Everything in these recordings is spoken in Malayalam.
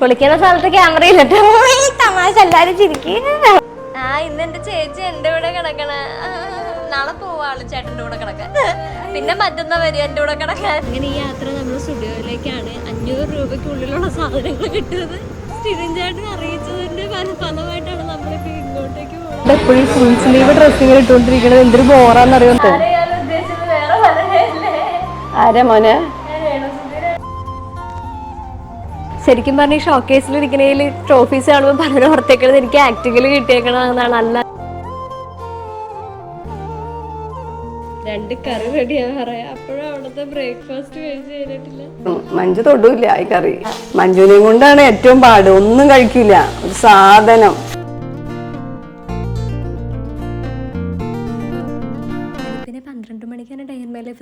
കുളിക്കുന്ന സ്ഥലത്ത് ക്യാമറ ഇല്ലട്ടോ. തമാശ എല്ലാരും ചിരിക്കുക ആ ഇന്ന് എന്റെ ചേച്ചി എന്റെ കൂടെ കിടക്കണ. നാളെ പോവാൾ ചേട്ടന്റെ കൂടെ കിടക്കാൻ. പിന്നെ മറ്റന്നാ വരും എന്റെ കൂടെ കിടക്കാൻ. അങ്ങനെ ഈ യാത്ര നമ്മൾ സ്റ്റുഡിയോയിലേക്കാണ് അഞ്ഞൂറ് രൂപയ്ക്കുള്ളിലുള്ള സാധനങ്ങൾ കിട്ടുന്നത്. സ്റ്റിവിൻ ചേട്ടൻ അറിയിച്ചതിന്റെ ഫല- ഫലമായിട്ടാണ് നമ്മളിപ്പോ ഇങ്ങോട്ടേക്ക് പോകുന്നത് എപ്പോഴും ഫുൾ സ്ലീവ് ഡ്രസ്സിങ്ങനെ ഇട്ടുകൊണ്ടിരിക്കണത് എന്തൊരു ബോറാന്നറിയോ ഉദ്ദേശിച്ചത് വേറെ പലതല്ലേ ആരാ മോനെ? ശരിക്കും പറഞ്ഞ ഈ ഷോക്കേസിൽ ഇരിക്കണേൽ ട്രോഫീസ് കാണുമ്പോൾ പലരും ഓർത്തേക്കണത് എനിക്ക് ആക്ടിങ്ങിൽ കിട്ടിയേക്കണമെന്നാണ് അല്ല. രണ്ട് കറി റെഡിയാ പറയാ. അപ്പോഴും അവിടുത്തെ ബ്രേക്ക്ഫാസ്റ്റ് കഴിച്ചു കഴിഞ്ഞിട്ടില്ല മഞ്ജു തൊടൂല്ല ഈ കറി. മഞ്ജുവിനെയും കൊണ്ടാണ് ഏറ്റവും പാട്. ഒന്നും കഴിക്കില്ല ഒരു സാധനം.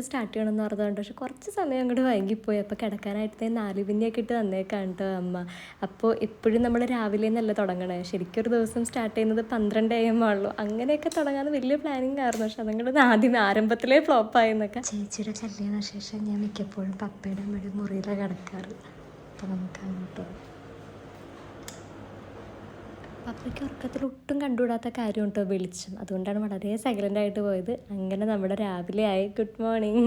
സ്റ്റാർട്ട് ചെയ്യണമെന്ന് പറഞ്ഞതുകൊണ്ട് പക്ഷെ കുറച്ച് സമയം അങ്ങോട്ട് വൈകിപ്പോയി. അപ്പോൾ കിടക്കാനായിട്ട് നാല് പിന്നെയൊക്കെ ഇട്ട് തന്നേക്കാണ് കേട്ടോ അമ്മ. അപ്പോൾ എപ്പോഴും നമ്മൾ രാവിലെ നല്ല തുടങ്ങണേ. ശരിക്കും ഒരു ദിവസം സ്റ്റാർട്ട് ചെയ്യുന്നത് പന്ത്രണ്ട് എ എം ആണല്ലോ. അങ്ങനെയൊക്കെ തുടങ്ങാൻ വലിയ പ്ലാനിങ് ആയിരുന്നു. പക്ഷെ അതങ്ങോട്ട് ആദ്യം ആരംഭത്തിലേ ഫ്ലോപ്പായി എന്നൊക്കെ ചേച്ചിയുടെ ചല്ലിയതിനു ശേഷം ഞാൻ മിക്കപ്പോഴും പപ്പയുടെ അമ്മയുടെ മുറിയിലാണ് കിടക്കാറ്. അപ്പോൾ നമുക്ക് അങ്ങോട്ട് പപ്പയ്ക്ക് ഉറക്കത്തിൽ ഒട്ടും കണ്ടുകൂടാത്ത കാര്യം കേട്ടോ വെളിച്ചം? അതുകൊണ്ടാണ് വളരെ സൈലന്റ് ആയിട്ട് പോയത്. അങ്ങനെ നമ്മുടെ രാവിലെ ആയി. ഗുഡ് മോർണിംഗ്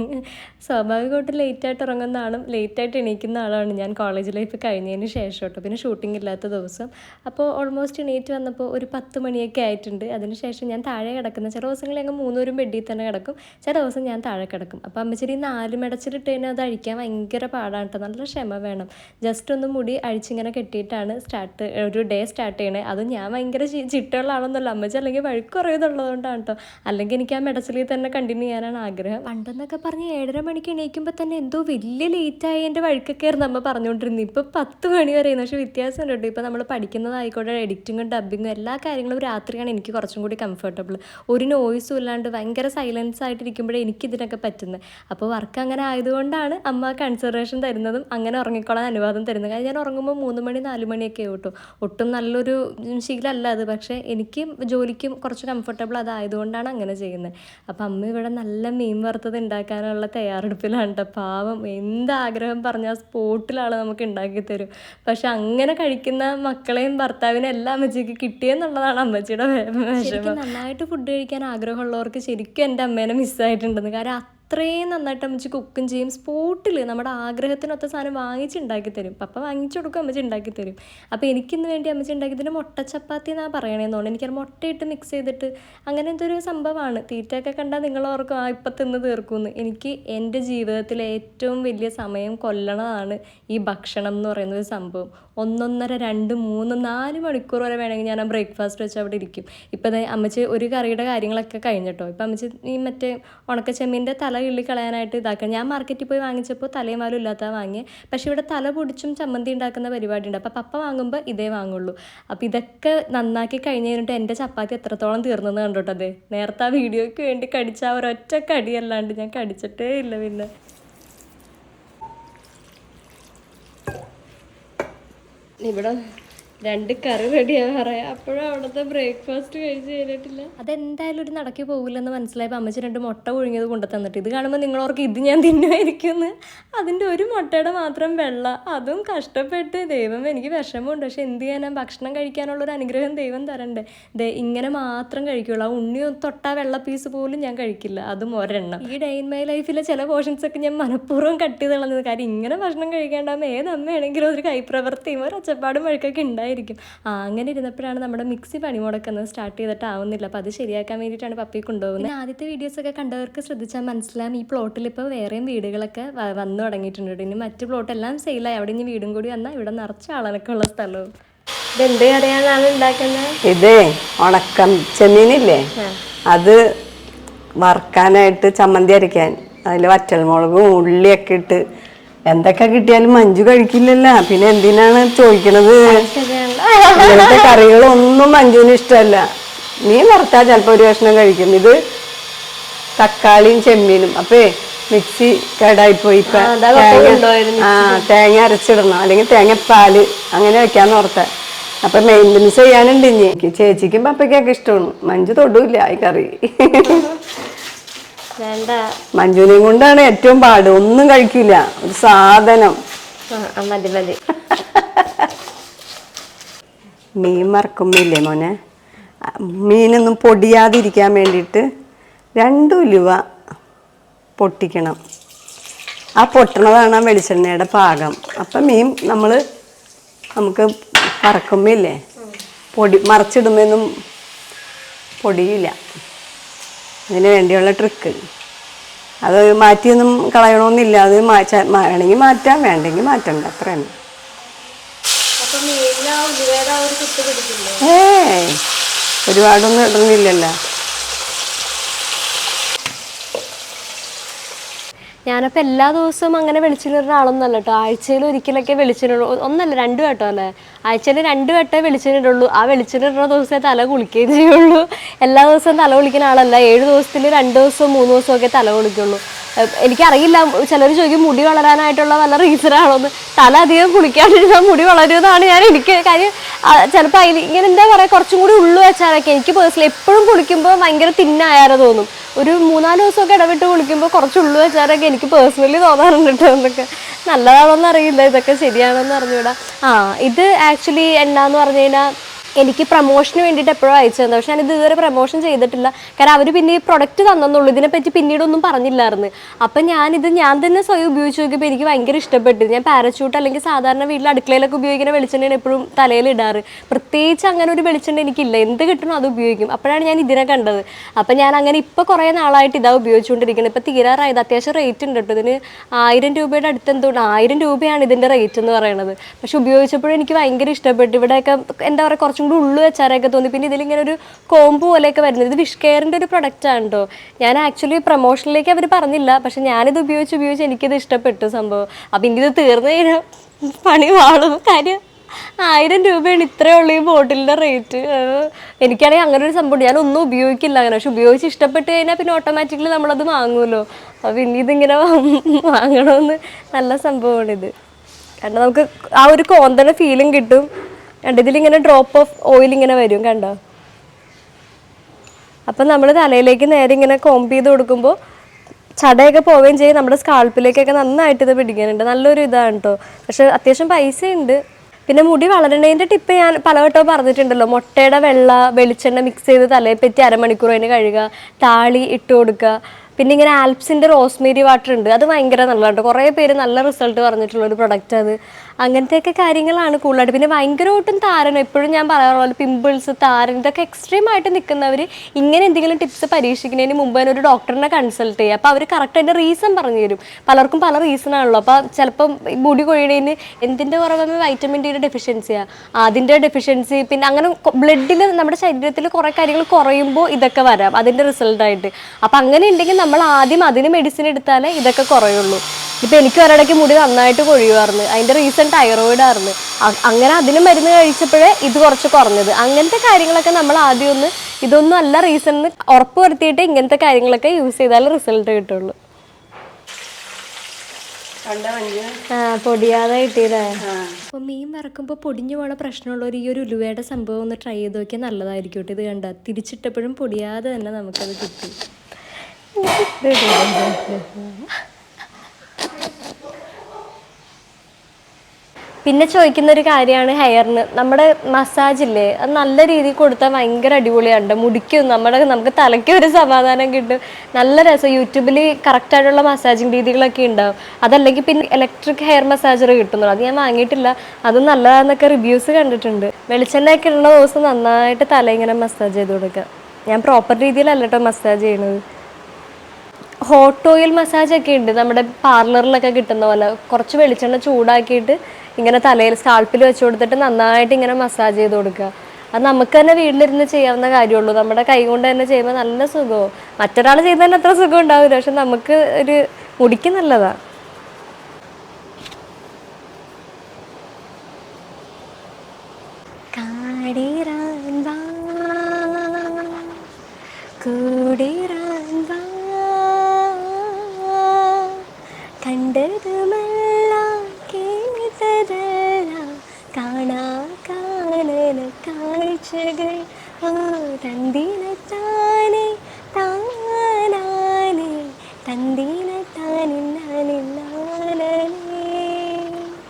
സ്വാഭാവികമായിട്ടും ലേറ്റായിട്ട് ഉറങ്ങുന്ന ആളും ലേറ്റായിട്ട് എണീക്കുന്ന ആളാണ് ഞാൻ കോളേജ് ലൈഫ് കഴിഞ്ഞതിന് ശേഷം കേട്ടോ പിന്നെ ഷൂട്ടിംഗ് ഇല്ലാത്ത ദിവസം. അപ്പോൾ ഓൾമോസ്റ്റ് എണീറ്റ് വന്നപ്പോൾ ഒരു പത്ത് മണിയൊക്കെ ആയിട്ടുണ്ട്. അതിനുശേഷം ഞാൻ താഴെ കിടക്കുന്ന. ചില ദിവസങ്ങളിൽ ഞങ്ങൾ മൂന്നൂരും ബെഡിൽ തന്നെ കിടക്കും. ചില ദിവസം ഞാൻ താഴെ കിടക്കും. അപ്പോൾ അമ്മച്ചേരി നാല് മെടച്ചിലിട്ട് കഴിഞ്ഞാൽ അത് അഴിക്കാൻ ഭയങ്കര പാടാണ് കേട്ടോ നല്ല ക്ഷമ വേണം. ജസ്റ്റ് ഒന്ന് മുടി അഴിച്ചിങ്ങനെ കെട്ടിയിട്ടാണ് സ്റ്റാർട്ട് ഒരു ഡേ സ്റ്റാർട്ട് ചെയ്യണേ. അതും ഞാൻ ഭയങ്കര ചി- ചിട്ടയുള്ള ആളൊന്നുമല്ല അമ്മച്ചി അല്ലെങ്കിൽ വഴുക്ക് കുറയുന്നുള്ളതുകൊണ്ടാണ് കേട്ടോ അല്ലെങ്കിൽ എനിക്ക് ആ മെഡസിലിൽ തന്നെ കണ്ടിന്യൂ ചെയ്യാനാണ് ആഗ്രഹം. പണ്ടെന്നൊക്കെ പറഞ്ഞ് ഏഴര മണിക്ക് എണീക്കുമ്പോൾ തന്നെ എന്തോ വലിയ ലേറ്റായി എന്റെ വഴുക്കൊക്കെ ആയിരുന്നു അമ്മ പറഞ്ഞുകൊണ്ടിരുന്നത്. ഇപ്പോൾ പത്ത് മണി വരെ പക്ഷേ വ്യത്യാസം ഉണ്ട് ഇപ്പോൾ നമ്മൾ പഠിക്കുന്നതായിക്കോട്ടെ എഡിറ്റിങ്ങും ഡബിങ്ങും എല്ലാ കാര്യങ്ങളും രാത്രിയാണ് എനിക്ക് കുറച്ചും കൂടി കംഫർട്ടബിൾ ഒരു നോയ്സും ഇല്ലാണ്ട് ഭയങ്കര സൈലൻസ് ആയിട്ടിരിക്കുമ്പോഴേ എനിക്ക് ഇതിനൊക്കെ പറ്റുന്നത് അപ്പോൾ വർക്ക് അങ്ങനെ ആയതുകൊണ്ടാണ് അമ്മ കൺസിഡറേഷൻ തരുന്നതും അങ്ങനെ ഉറങ്ങിക്കോളാൻ അനുവാദം തരുന്നത്. കാരണം ഞാൻ ഉറങ്ങുമ്പോൾ മൂന്ന് മണി നാല് മണിയൊക്കെ കേട്ടോ. ഒട്ടും നല്ലൊരു ശീലമല്ല അത്. പക്ഷേ എനിക്ക് ജോലിക്കും കുറച്ച് കംഫർട്ടബിൾ അതായതുകൊണ്ടാണ് അങ്ങനെ ചെയ്യുന്നത്. അപ്പം അമ്മ ഇവിടെ നല്ല മീൻ വറുത്തത് ഉണ്ടാക്കാനുള്ള തയ്യാറെടുപ്പിലാണ് കേട്ടോ പാവം എന്ത് ആഗ്രഹം പറഞ്ഞാൽ സ്പോട്ടിലാണ് നമുക്ക് ഉണ്ടാക്കി തരും. പക്ഷെ അങ്ങനെ കഴിക്കുന്ന മക്കളെയും ഭർത്താവിനെ എല്ലാം അമ്മച്ചിക്ക് കിട്ടിയെന്നുള്ളതാണ് അമ്മച്ചിയുടെ വിഷമം. നന്നായിട്ട് ഫുഡ് കഴിക്കാൻ ആഗ്രഹമുള്ളവർക്ക് ശരിക്കും എന്റെ അമ്മേനെ മിസ്സായിട്ടുണ്ടെന്ന് കാരണം അത്രയും നന്നായിട്ട് അമ്മച്ചി കുക്കും ചെയ്യും. സ്പോട്ടിൽ നമ്മുടെ ആഗ്രഹത്തിനൊത്ത സാധനം വാങ്ങിച്ചുണ്ടാക്കി തരും. പപ്പ വാങ്ങിച്ചു കൊടുക്കും അമ്മച്ചി ഉണ്ടാക്കി തരും. അപ്പോൾ എനിക്കിന്ന് വേണ്ടി അമ്മച്ചി ഉണ്ടാക്കി തരും മുട്ട ചപ്പാത്തി എന്നാണ് പറയണേന്ന് തോന്നുന്നു. എനിക്കത് മുട്ടയിട്ട് മിക്സ് ചെയ്തിട്ട് അങ്ങനെ എന്തൊരു സംഭവമാണ്. തീറ്റയൊക്കെ കണ്ടാൽ നിങ്ങൾ ഓർക്കും ആ ഇപ്പം തിന്ന് തീർക്കുമെന്ന് എനിക്ക് എന്റെ ജീവിതത്തിലെ ഏറ്റവും വലിയ സമയം കൊല്ലണതാണ് ഈ ഭക്ഷണം എന്ന് പറയുന്ന ഒരു സംഭവം. ഒന്നൊന്നര രണ്ട് മൂന്ന് നാല് മണിക്കൂർ വരെ വേണമെങ്കിൽ ഞാൻ ആ ബ്രേക്ക്ഫാസ്റ്റ് വെച്ച് അവിടെ ഇരിക്കും. ഇപ്പം അമ്മച്ചി ഒരു കറിയുടെ കാര്യങ്ങളൊക്കെ കഴിഞ്ഞിട്ടോ? ഇപ്പം അമ്മച്ചി ഈ മറ്റേ ഉണക്കച്ചെമ്മീന്റെ തല കിള്ളി കളയാനായിട്ട് ഇതാക്കണം ഞാൻ മാർക്കറ്റിൽ പോയി വാങ്ങിച്ചപ്പോൾ തലയും വാലും ഇല്ലാത്ത വാങ്ങിയത് പക്ഷേ ഇവിടെ തല പൊടിച്ചും ചമ്മന്തി ഉണ്ടാക്കുന്ന പരിപാടി ഉണ്ട് അപ്പോൾ പപ്പ വാങ്ങുമ്പോൾ ഇതേ വാങ്ങുള്ളൂ. അപ്പോൾ ഇതൊക്കെ നന്നാക്കി കഴിഞ്ഞ് കഴിഞ്ഞിട്ട് എന്റെ ചപ്പാത്തി എത്രത്തോളം തീർന്നെന്ന് കണ്ടോട്ടോ അതെ നേരത്തെ ആ വീഡിയോയ്ക്ക് വേണ്ടി കടിച്ച ആ ഒരൊറ്റ കടിയല്ലാണ്ട് ഞാൻ കടിച്ചിട്ടേ ഇല്ല പിന്നെ. ഇവിടെ രണ്ട് കറി റെഡിയാ പറയാ. അപ്പോഴും അവിടുത്തെ ബ്രേക്ക്ഫാസ്റ്റ് കഴിച്ച് കഴിഞ്ഞിട്ടില്ല. അതെന്തായാലും ഒരു നടക്കി പോകില്ലെന്ന് മനസ്സിലായപ്പോൾ അമ്മച്ചി രണ്ട് മുട്ട പുഴുങ്ങിയത് കൊണ്ടു തന്നിട്ട് ഇത് കാണുമ്പോൾ നിങ്ങളോർക്ക് ഇത് ഞാൻ തിന്നുമായിരിക്കുമെന്ന് അതിന്റെ ഒരു മുട്ടയുടെ മാത്രം വെള്ള. അതും കഷ്ടപ്പെട്ട് ദൈവം എനിക്ക് വിഷമമുണ്ട്. പക്ഷെ എന്ത് ചെയ്യാനാ? ഭക്ഷണം കഴിക്കാനുള്ള ഒരു അനുഗ്രഹം ദൈവം തരണ്ടേ. ദേ ഇങ്ങനെ മാത്രം കഴിക്കുള്ളൂ. ആ ഉണ്ണി തൊട്ട വെള്ള പീസ് പോലും ഞാൻ കഴിക്കില്ല. അതും ഒരെണ്ണം. ഈ ഡേ ഇൻ മൈ ലൈഫിലെ ചില പോർഷൻസ് ഒക്കെ ഞാൻ മനഃപൂർവം കട്ട് ചെയ്ത് കളഞ്ഞത്. കാര്യം ഇങ്ങനെ ഭക്ഷണം കഴിക്കേണ്ടാകുമ്പോൾ ഏതമ്മയാണെങ്കിലും ഒരു കൈപ്രവർത്തിയും ഒരു ഒച്ചപ്പാടും വഴക്കൊക്കെ ഉണ്ടായിരിക്കും അങ്ങനെ ഇരുന്നപ്പോഴാണ് നമ്മുടെ മിക്സി പണി മുടക്കുന്നത് സ്റ്റാർട്ട് ചെയ്തിട്ട് ആവുന്നില്ല. അപ്പോൾ അത് ശരിയാക്കാൻ വേണ്ടിയിട്ടാണ് പപ്പി കൊണ്ടുപോകുന്നത് പിന്നെ ആദ്യത്തെ വീഡിയോസ് ഒക്കെ കണ്ടവർക്ക് ശ്രദ്ധിച്ചാൽ മനസ്സിലാകും ഈ പ്ലോട്ടിൽ ഇപ്പോൾ വേറെയും വീടുകളൊക്കെ വന്നു തുടങ്ങിയിട്ടുണ്ട്. ഇനി മറ്റു പ്ലോട്ട് എല്ലാം സെയിലായി അവിടെ ഇനി വീടും കൂടി വന്നാൽ ഇവിടെ നിറച്ച ആളനൊക്കെ ഉള്ള സ്ഥലവും. ഇതെന്ത് കറിയാണാണ് ഉണ്ടാക്കുന്നത് ഇതേ ഉണക്കം ചെമ്മീനില്ലേ? അത് വറുക്കാനായിട്ട് ചമ്മന്തി അരയ്ക്കാൻ അതിൽ വറ്റൽമുളകും ഉള്ളിയൊക്കെ ഇട്ട്. എന്തൊക്കെ കിട്ടിയാലും മഞ്ജു കഴിക്കില്ലല്ലോ. പിന്നെ എന്തിനാണ് ചോദിക്കണത്? ഇങ്ങനത്തെ കറികളൊന്നും മഞ്ജുവിന് ഇഷ്ടമല്ല. നീ വറുത്താൽ ചിലപ്പോൾ ഒരു കഷ്ണം കഴിക്കും. ഇത് തക്കാളിയും ചെമ്മീനും. അപ്പേ മിക്സി കേടായിപ്പോയി. ഇപ്പൊ തേങ്ങ ആ തേങ്ങ അരച്ചിടണം. അല്ലെങ്കിൽ തേങ്ങപ്പാൽ അങ്ങനെ വെക്കാന്ന് ഓർത്താ. അപ്പൊ മെയിന്റനൻസ് ചെയ്യാനുണ്ട് ഇനി. എനിക്ക് ചേച്ചിക്കും പപ്പയ്ക്കൊക്കെ ഇഷ്ടമാണ്. മഞ്ജു തൊടൂല്ല ഈ കറി. മഞ്ജുവിനെയും കൊണ്ടാണ് ഏറ്റവും പാട്. ഒന്നും കഴിക്കില്ല ഒരു സാധനം. മതി മതി. മീൻ മറക്കുമ്പില്ലേ മോനെ? മീനൊന്നും പൊടിയാതിരിക്കാൻ വേണ്ടിയിട്ട് രണ്ട് ഉലുവ പൊട്ടിക്കണം. ആ പൊട്ടണതാണ് ആ വെളിച്ചെണ്ണയുടെ പാകം. അപ്പം മീൻ നമ്മൾ നമുക്ക് പറക്കുമ്പില്ലേ പൊടി മറച്ചിടുമ്പൊന്നും പൊടിയില്ല. അതിന് വേണ്ടിയുള്ള ട്രിക്ക് അത് മാറ്റിയൊന്നും കളയണമെന്നില്ല അത് മാറ്റാ വേണമെങ്കിൽ മാറ്റാം വേണ്ടെങ്കിൽ മാറ്റണ്ട. അത്ര തന്നെ അപ്പൊ മീനിന് ആ ഉലുവയുടെ ആ ഒരു കുത്ത് പിടിക്കില്ലേ ഏയ് ഒരുപാടൊന്നും ഇടുന്നില്ലല്ലോ. ഞാനപ്പോൾ എല്ലാ ദിവസവും അങ്ങനെ വെളിച്ചെണ്ണിടുന്ന ആളൊന്നല്ല കേട്ടോ. ആഴ്ചയിൽ ഒരിക്കലൊക്കെ വെളിച്ചെണ്ണിടുള്ളൂ ഒന്നല്ല രണ്ട് വട്ടം അല്ലേ? ആഴ്ചയിൽ രണ്ടു വട്ടമേ വെളിച്ചെണ്ണിടുള്ളൂ ആ വെളിച്ചെണ്ണിടുന്ന ദിവസമേ തല കുളിക്കുകയും ചെയ്യുള്ളൂ. എല്ലാ ദിവസവും തല കുളിക്കുന്ന ആളല്ല. ഏഴ് ദിവസത്തിൽ രണ്ട് ദിവസവും മൂന്ന് ദിവസമൊക്കെ ഒക്കെ തല കുളിക്കുള്ളൂ. എനിക്കറിയില്ല. ചിലർ ചോദിക്കും മുടി വളരാനായിട്ടുള്ള നല്ല റീസൺ ആണോ തല അധികം കുളിക്കാണ്ടിരുന്നാൽ മുടി വളരുമെന്നാണ് ഞാൻ എനിക്ക് കാര്യം ചിലപ്പോൾ അതിൽ ഇങ്ങനെ എന്താ പറയുക കുറച്ചും കൂടി ഉള്ളു വെച്ചാലൊക്കെ എനിക്ക് പേഴ്സണലി എപ്പോഴും കുളിക്കുമ്പോൾ ഭയങ്കര തിന്നായാലോ തോന്നും. ഒരു മൂന്നാൽ ദിവസമൊക്കെ ഇടവിട്ട് കുളിക്കുമ്പോൾ കുറച്ച് ഉള്ളു വെച്ചാലൊക്കെ എനിക്ക് പേഴ്സണലി തോന്നാറുണ്ട് എന്നൊക്കെ. നല്ലതാണോന്ന് അറിയില്ല. ഇതൊക്കെ ശരിയാണോന്ന് അറിഞ്ഞൂടാ. ആ ഇത് ആക്ച്വലി എന്നാന്ന് പറഞ്ഞു കഴിഞ്ഞാൽ എനിക്ക് പ്രൊമോഷന് വേണ്ടിയിട്ട് എപ്പോഴും അയച്ചു തന്നെ പക്ഷെ ഞാനിത് ഇതുവരെ പ്രൊമോഷൻ ചെയ്തിട്ടില്ല. കാരണം അവർ പിന്നെ ഈ പ്രൊഡക്റ്റ് തന്നെന്നുള്ളൂ. ഇതിനെപ്പറ്റി പിന്നീടൊന്നും പറഞ്ഞില്ലായിരുന്നു. അപ്പം ഞാനിത് ഞാൻ തന്നെ സ്വയം ഉപയോഗിച്ച് നോക്കിയപ്പോൾ എനിക്ക് ഭയങ്കര ഇഷ്ടപ്പെട്ടു. ഞാൻ പാരച്യൂട്ട് അല്ലെങ്കിൽ സാധാരണ വീട്ടിൽ അടുക്കളയിലൊക്കെ ഉപയോഗിക്കുന്ന വെളിച്ചെണ്ണയാണ് എപ്പോഴും തലയിൽ ഇടാറ്. പ്രത്യേകിച്ച് അങ്ങനെ ഒരു വെളിച്ചെണ്ണ എനിക്കില്ല. എന്ത് കിട്ടണോ അത് ഉപയോഗിക്കും. അപ്പോഴാണ് ഞാൻ ഇതിനെ കണ്ടത്. അപ്പം ഞാൻ അങ്ങനെ ഇപ്പോൾ കുറേ നാളായിട്ട് ഇതാ ഉപയോഗിച്ചുകൊണ്ടിരിക്കുന്നത് ഇപ്പോൾ തീരാറായത്. അത്യാവശ്യം റേറ്റ് ഉണ്ട് കേട്ടോ. ഇതിന് ആയിരം രൂപയുടെ അടുത്ത് എന്തുകൊണ്ട് ആയിരം രൂപയാണ് ഇതിന്റെ റേറ്റ് എന്ന് പറയുന്നത് പക്ഷെ ഉപയോഗിച്ചപ്പോഴും എനിക്ക് ഭയങ്കര ഇഷ്ടപ്പെട്ടു. ഇവിടെയൊക്കെ എന്താ പറയുക കുറച്ചും കൂടി ഉള്ളു വെച്ചാറൊക്കെ തോന്നി. പിന്നെ ഇതിലിങ്ങനെ ഒരു കോമ്പ് പോലെയൊക്കെ വരുന്നത്. ഇത് വിഷ് കെയറിന്റെ ഒരു പ്രൊഡക്റ്റ് ആണ് കേട്ടോ ഞാൻ ആക്ച്വലി പ്രൊമോഷനിലേക്ക് അവർ പറഞ്ഞില്ല. പക്ഷെ ഞാനിത് ഉപയോഗിച്ച് ഉപയോഗിച്ച് എനിക്കിത് ഇഷ്ടപ്പെട്ടു സംഭവം. അപ്പം എനിക്കിത് തീർന്നു കഴിഞ്ഞാൽ പണി വാളും കാര്യം ആയിരം രൂപയാണ് ഇത്രേ ഉള്ളൂ ഈ ബോട്ടിലിന്റെ റേറ്റ് എനിക്കാണെങ്കിൽ അങ്ങനെ ഒരു സംഭവം ഞാൻ ഒന്നും ഉപയോഗിക്കില്ല അങ്ങനെ. പക്ഷെ ഉപയോഗിച്ച് ഇഷ്ടപ്പെട്ട് കഴിഞ്ഞാൽ പിന്നെ ഓട്ടോമാറ്റിക്കലി നമ്മളത് വാങ്ങുമല്ലോ. അപ്പോൾ പിന്നെ ഇതിങ്ങനെ വാങ്ങണമെന്ന് നല്ല സംഭവമാണിത്. കാരണം നമുക്ക് ആ ഒരു കോന്തണ ഫീലും കിട്ടും. കണ്ടോ? ഇതിലിങ്ങനെ ഡ്രോപ്പ് ഓഫ് ഓയിൽ ഇങ്ങനെ വരും കണ്ടോ? അപ്പം നമ്മൾ തലയിലേക്ക് നേരെ ഇങ്ങനെ കോമ്പ് ചെയ്ത് കൊടുക്കുമ്പോൾ ചടയൊക്കെ പോവുകയും ചെയ്യും. നമ്മുടെ സ്കാൾപ്പിലേക്കൊക്കെ നന്നായിട്ട് ഇത് പിടിക്കാനുണ്ട്. നല്ലൊരു ഇതാണ് കേട്ടോ പക്ഷെ അത്യാവശ്യം പൈസയുണ്ട്. പിന്നെ മുടി വളരണേന്റെ ടിപ്പ് ഞാൻ പലവട്ടവും പറഞ്ഞിട്ടുണ്ടല്ലോ. മുട്ടയുടെ വെള്ള വെളിച്ചെണ്ണ മിക്സ് ചെയ്ത് തലയെ പറ്റി അരമണിക്കൂർ അതിന് കഴുകുക താളി ഇട്ട് കൊടുക്കുക. പിന്നെ ഇങ്ങനെ ആൽപ്സിന്റെ റോസ്മേരി വാട്ടർ ഉണ്ട്. അത് ഭയങ്കര നല്ലതാണ് കുറേ പേര് നല്ല റിസൾട്ട് പറഞ്ഞിട്ടുള്ള ഒരു പ്രൊഡക്റ്റ് അത് അങ്ങനത്തെയൊക്കെ കാര്യങ്ങളാണ് കൂടുതലായിട്ട്. പിന്നെ ഭയങ്കരമായിട്ടും താരൻ എപ്പോഴും ഞാൻ പറയാറുള്ള പോലെ പിമ്പിൾസ് താരൻ ഇതൊക്കെ എക്സ്ട്രീം ആയിട്ട് നിൽക്കുന്നവർ ഇങ്ങനെ എന്തെങ്കിലും ടിപ്സ് പരീക്ഷിക്കുന്നതിന് മുമ്പ് തന്നെ ഒരു ഡോക്ടറിനെ കൺസൾട്ട് ചെയ്യുക. അപ്പോൾ അവർ കറക്റ്റ് അതിന്റെ റീസൺ പറഞ്ഞു തരും. പലർക്കും പല റീസൺ ആണല്ലോ. അപ്പോൾ ചിലപ്പം മുടി കൊഴിയുന്നതിന് എന്തിന്റെ കുറവാണ് വൈറ്റമിൻ ഡിയുടെ ഡെഫിഷ്യൻസിയാണ് അതിന്റെ ഡെഫിഷ്യൻസി പിന്നെ അങ്ങനെ ബ്ലഡിൽ നമ്മുടെ ശരീരത്തിൽ കുറേ കാര്യങ്ങൾ കുറയുമ്പോൾ ഇതൊക്കെ വരാം. അതിന്റെ റിസൾട്ടായിട്ട് അപ്പോൾ അങ്ങനെ ഉണ്ടെങ്കിൽ നമ്മൾ ആദ്യം അതിന് മെഡിസിൻ എടുത്താലേ ഇതൊക്കെ കുറയുള്ളൂ. ഇപ്പം എനിക്ക് ഒരിടയ്ക്ക് മുടി നന്നായിട്ട് കൊഴിയുമായിരുന്നു അതിന്റെ റീസൺ തൈറോയിഡ് ആയിരുന്നു. അങ്ങനെ അതിന് മരുന്ന് കഴിച്ചപ്പോഴേ ഇത് കുറച്ച് കുറഞ്ഞത്. അങ്ങനത്തെ കാര്യങ്ങളൊക്കെ നമ്മൾ ആദ്യം ഒന്ന് ഇതൊന്നും അല്ല റീസൺ എന്ന് ഉറപ്പ് വരുത്തിയിട്ട് ഇങ്ങനത്തെ കാര്യങ്ങളൊക്കെ യൂസ് ചെയ്താൽ റിസൾട്ട് കിട്ടുള്ളൂ. പൊടിയാതെ കിട്ടിയതേ. മീൻ വറക്കുമ്പോൾ പൊടിഞ്ഞു പോണ പ്രശ്നമുള്ളവർ ഈ ഒരു ഉലുവയുടെ സംഭവം ഒന്ന് ട്രൈ ചെയ്ത് നോക്കിയാൽ നല്ലതായിരിക്കും കേട്ടോ ഇത് കണ്ട. തിരിച്ചിട്ടപ്പോഴും പൊടിയാതെ തന്നെ നമുക്കത് കിട്ടും. പിന്നെ ചോദിക്കുന്ന ഒരു കാര്യമാണ് ഹെയറിന്. നമ്മുടെ മസാജ് ഇല്ലേ? അത് നല്ല രീതിയിൽ കൊടുത്താൽ ഭയങ്കര അടിപൊളിയാണ് മുടിക്കും നമ്മുടെ നമുക്ക് തലയ്ക്ക് ഒരു സമാധാനം കിട്ടും. നല്ല രസം. യൂട്യൂബിൽ കറക്റ്റായിട്ടുള്ള മസാജിങ് രീതികളൊക്കെ ഉണ്ടാവും. അതല്ലെങ്കിൽ പിന്നെ ഇലക്ട്രിക് ഹെയർ മസാജർ കിട്ടുന്നുള്ളൂ അത് ഞാൻ വാങ്ങിയിട്ടില്ല. അത് നല്ലതാന്നൊക്കെ റിവ്യൂസ് കണ്ടിട്ടുണ്ട്. വെളിച്ചെണ്ണയൊക്കെ ഇടുന്ന ദിവസം നന്നായിട്ട് തല ഇങ്ങനെ മസാജ് ചെയ്ത് കൊടുക്കുക. ഞാൻ പ്രോപ്പർ രീതിയിലല്ല കേട്ടോ മസാജ് ചെയ്യണത്. ഹോട്ട് ഓയിൽ മസാജ് ഒക്കെ ഉണ്ട്. നമ്മുടെ പാർലറിലൊക്കെ കിട്ടുന്ന പോലെ. കുറച്ച് വെളിച്ചെണ്ണ ചൂടാക്കിയിട്ട് ഇങ്ങനെ തലയിൽ സ്കാൾപ്പിൽ വെച്ച് കൊടുത്തിട്ട് നന്നായിട്ട് ഇങ്ങനെ മസാജ് ചെയ്ത് കൊടുക്കുക. അത് നമുക്ക് തന്നെ വീട്ടിലിരുന്ന് ചെയ്യാവുന്ന കാര്യമുള്ളൂ. നമ്മുടെ കൈ കൊണ്ട് തന്നെ ചെയ്യുമ്പോൾ നല്ല സുഖവും. മറ്റൊരാൾ ചെയ്യുന്നതിന് അത്ര സുഖം ഉണ്ടാവില്ല. പക്ഷെ നമുക്ക് ഒരു മുടിക്ക് നല്ലതാണ് കാടിറാൻ കണ്ടതുമെല്ലാം കേട്ടതെല്ലാം കാണാ കാണന കാഴ്ചകൾ. ആ തന്തിനത്താനെ താനാനെ തന്തീന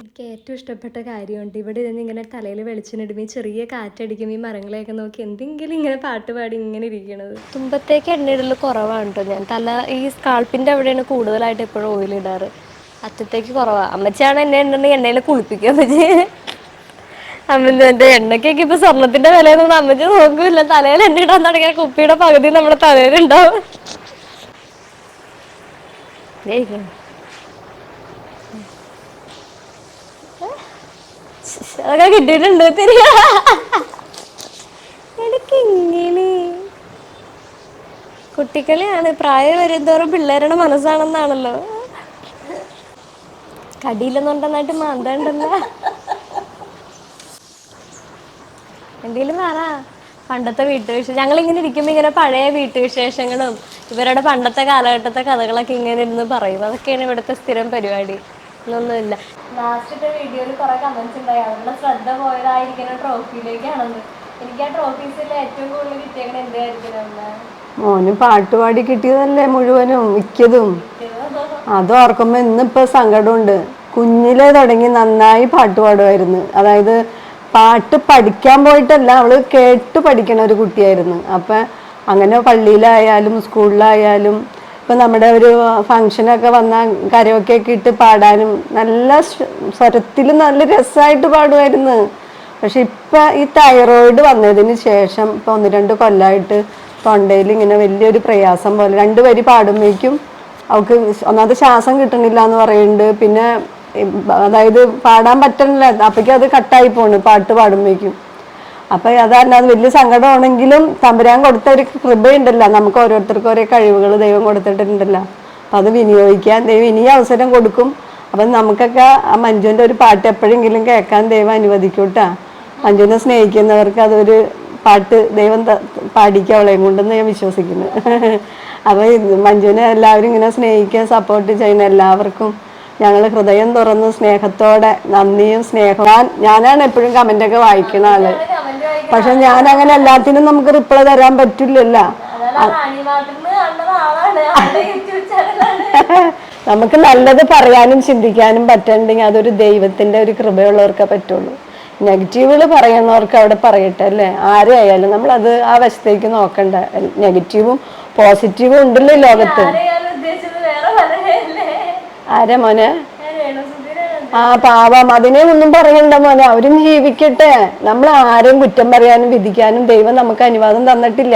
എനിക്ക് ഏറ്റവും ഇഷ്ടപ്പെട്ട കാര്യമുണ്ട്. ഇവിടെ ഇരുന്ന് ഇങ്ങനെ തലയിൽ വെളിച്ചിനിടുമ്പോൾ ഈ ചെറിയ കാറ്റടിക്കുമ്പോൾ ഈ മരങ്ങളെയൊക്കെ നോക്കി എന്തെങ്കിലും ഇങ്ങനെ പാട്ട് പാടി ഇങ്ങനെ ഇരിക്കണത്. തുമ്പത്തേക്ക് എണ്ണയിടൽ കുറവാണ് കേട്ടോ ഞാൻ. തല ഈ സ്കാൾപ്പിന്റെ അവിടെയാണ് കൂടുതലായിട്ട് എപ്പോഴും ഓയിലിടാറ്. ഇടാറ് അറ്റത്തേക്ക് കുറവാ. അമ്മച്ചാണ് എന്നെ ഉണ്ടെങ്കിൽ എണ്ണയിൽ കുളിപ്പിക്കുക അമ്മച്ചി അമ്മ എന്റെ എണ്ണക്കൊക്കെ ഇപ്പൊ സ്വർണത്തിന്റെ വിലയൊന്നും അമ്മച്ചി നോക്കൂല തലയിൽ എണ്ണ ഇടാൻ തുടങ്ങിയ കുപ്പിയുടെ പകുതി നമ്മുടെ തലയിലുണ്ടാവും അതൊക്കെ കിട്ടിയിട്ടുണ്ട് തിരികെ കുട്ടിക്കളിയാണ് പ്രായം വരുന്തോറും പിള്ളേരുടെ മനസ്സാണെന്നാണല്ലോ. കടിയിലൊന്നും നന്നായിട്ട് മാന്തണ്ടല്ലോ. എന്തെങ്കിലും പറ പണ്ടത്തെ വീട്ടുവിശേഷം ഞങ്ങൾ ഇങ്ങനെ ഇരിക്കുമ്പോൾ ഇങ്ങനെ പഴയ വീട്ടുവിശേഷങ്ങളും ഇവരുടെ പണ്ടത്തെ കാലഘട്ടത്തെ കഥകളൊക്കെ ഇങ്ങനെ ഇരുന്ന് പറയും. അതൊക്കെയാണ് ഇവിടുത്തെ സ്ഥിരം പരിപാടി. ഒന്നുമില്ല ലാസ്റ്റത്തെ വീഡിയോയിൽ കുറെ കമന്റ്സ് ഉണ്ടായി. അവരുടെ ശ്രദ്ധ പോയതായിരിക്കുന്ന ട്രോഫിയിലേക്കാണെന്ന് എനിക്ക് ആ ട്രോഫീസിൽ ഏറ്റവും കൂടുതൽ കിട്ടിയേക്കണ എന്തായിരിക്കും അമ്മ മോന് പാട്ടുപാടി കിട്ടിയതല്ലേ മുഴുവനും മിക്കതും. അത് ഓർക്കുമ്പോൾ ഇന്നിപ്പോൾ സങ്കടമുണ്ട്. കുഞ്ഞിലെ തുടങ്ങി നന്നായി പാട്ട് പാടുമായിരുന്നു. അതായത് പാട്ട് പഠിക്കാൻ പോയിട്ടല്ല അവൾ കേട്ട് പഠിക്കണ ഒരു കുട്ടിയായിരുന്നു. അപ്പം അങ്ങനെ പള്ളിയിലായാലും സ്കൂളിലായാലും ഇപ്പം നമ്മുടെ ഒരു ഫങ്ഷനൊക്കെ വന്നാൽ കരയൊക്കെ ഒക്കെ ഇട്ട് പാടാനും നല്ല സ്വരത്തിൽ നല്ല രസമായിട്ട് പാടുമായിരുന്നു. പക്ഷെ ഇപ്പം ഈ തൈറോയിഡ് വന്നതിന് ശേഷം ഇപ്പം ഒന്ന് രണ്ട് കൊല്ലമായിട്ട് തൊണ്ടയിൽ ഇങ്ങനെ വലിയൊരു പ്രയാസം പോലെ രണ്ട് വരി പാടുമ്പോഴേക്കും അവൾക്ക് ഒന്നാമത് ശ്വാസം കിട്ടണില്ല എന്ന് പറയുന്നുണ്ട്. പിന്നെ അതായത് പാടാൻ പറ്റണില്ല. അപ്പോഴേക്കും അത് കട്ടായി പോണ് പാട്ട് പാടുമ്പോഴേക്കും. അപ്പൊ അതല്ലാതെ വലിയ സങ്കടമാണെങ്കിലും തമ്പുരാൻ കൊടുത്ത ഒരു കൃപയുണ്ടല്ലോ. നമുക്ക് ഓരോരുത്തർക്കും ഓരോ കഴിവുകൾ ദൈവം കൊടുത്തിട്ടുണ്ടല്ലോ. അപ്പൊ അത് വിനിയോഗിക്കാൻ ദൈവം ഇനി അവസരം കൊടുക്കും. അപ്പം നമുക്കൊക്കെ ആ മഞ്ജുവിന്റെ ഒരു പാട്ട് എപ്പോഴെങ്കിലും കേൾക്കാൻ ദൈവം അനുവദിക്കൂട്ടാ. മഞ്ജുവിനെ സ്നേഹിക്കുന്നവർക്ക് അതൊരു പാട്ട് ദൈവം ത- പാടിക്കും അവളെയും കൊണ്ടെന്ന് ഞാൻ വിശ്വസിക്കുന്നു. അപ്പോൾ മഞ്ജുവിനെ എല്ലാവരും ഇങ്ങനെ സ്നേഹിക്കാൻ സപ്പോർട്ട് ചെയ്യുന്ന എല്ലാവർക്കും ഞങ്ങൾ ഹൃദയം തുറന്ന് സ്നേഹത്തോടെ നന്ദിയും സ്നേഹവും. ഞാൻ ഞാനാണ് എപ്പോഴും ഒക്കെ വായിക്കുന്ന ആൾ. പക്ഷെ ഞാൻ അങ്ങനെ എല്ലാത്തിനും നമുക്ക് റിപ്ലൈ തരാൻ പറ്റില്ലല്ലോ. നമുക്ക് നല്ലത് പറയാനും ചിന്തിക്കാനും പറ്റണ്ടെങ്കിൽ അതൊരു ദൈവത്തിന്റെ ഒരു കൃപയുള്ളവർക്കേ പറ്റുള്ളൂ. നെഗറ്റീവുകൾ പറയുന്നവർക്ക് അവിടെ പറയട്ടെ അല്ലേ? ആരെയായാലും നമ്മൾ അത് ആ വശത്തേക്ക് നോക്കണ്ട. നെഗറ്റീവും പോസിറ്റീവും ഉണ്ടല്ലോ ലോകത്ത്? ആരെ മോനെ? ആ പാവം. അതിനെ ഒന്നും പറയണ്ട മോനെ. അവരും ജീവിക്കട്ടെ. നമ്മൾ ആരെയും കുറ്റം പറയാനും വിധിക്കാനും ദൈവം നമുക്ക് അനുവാദം തന്നിട്ടില്ല.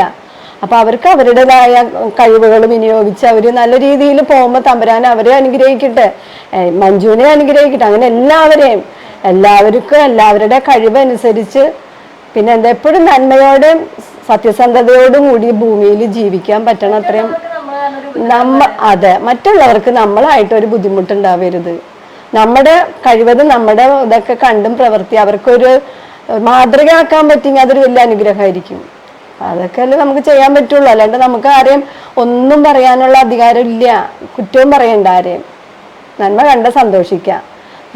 അപ്പൊ അവർക്ക് അവരുടേതായ കഴിവുകൾ വിനിയോഗിച്ച് അവർ നല്ല രീതിയിൽ പോകുമ്പോൾ തമ്പുരാൻ അവരെ അനുഗ്രഹിക്കട്ടെ. മഞ്ജുവിനെ അനുഗ്രഹിക്കട്ടെ. അങ്ങനെ എല്ലാവരെയും എല്ലാവർക്കും എല്ലാവരുടെ കഴിവനുസരിച്ച് പിന്നെ എന്താ എപ്പോഴും നന്മയോടും സത്യസന്ധതയോടും കൂടി ഭൂമിയിൽ ജീവിക്കാൻ പറ്റണം അത്രയും. നമ്മ അതെ മറ്റുള്ളവർക്ക് നമ്മളായിട്ട് ഒരു ബുദ്ധിമുട്ടുണ്ടാവരുത്. നമ്മുടെ കഴിവത് നമ്മുടെ ഇതൊക്കെ കണ്ടും പ്രവർത്തി അവർക്കൊരു മാതൃകയാക്കാൻ പറ്റിയെങ്കിൽ അതൊരു വലിയ അനുഗ്രഹമായിരിക്കും. അതൊക്കെ അല്ലേ നമുക്ക് ചെയ്യാൻ പറ്റുള്ളൂ. അല്ലാണ്ട് നമുക്ക് ആരെയും ഒന്നും പറയാനുള്ള അധികാരം ഇല്ല കുറ്റവും പറയണ്ട ആരെയും. നന്മ കണ്ട് സന്തോഷിക്കുക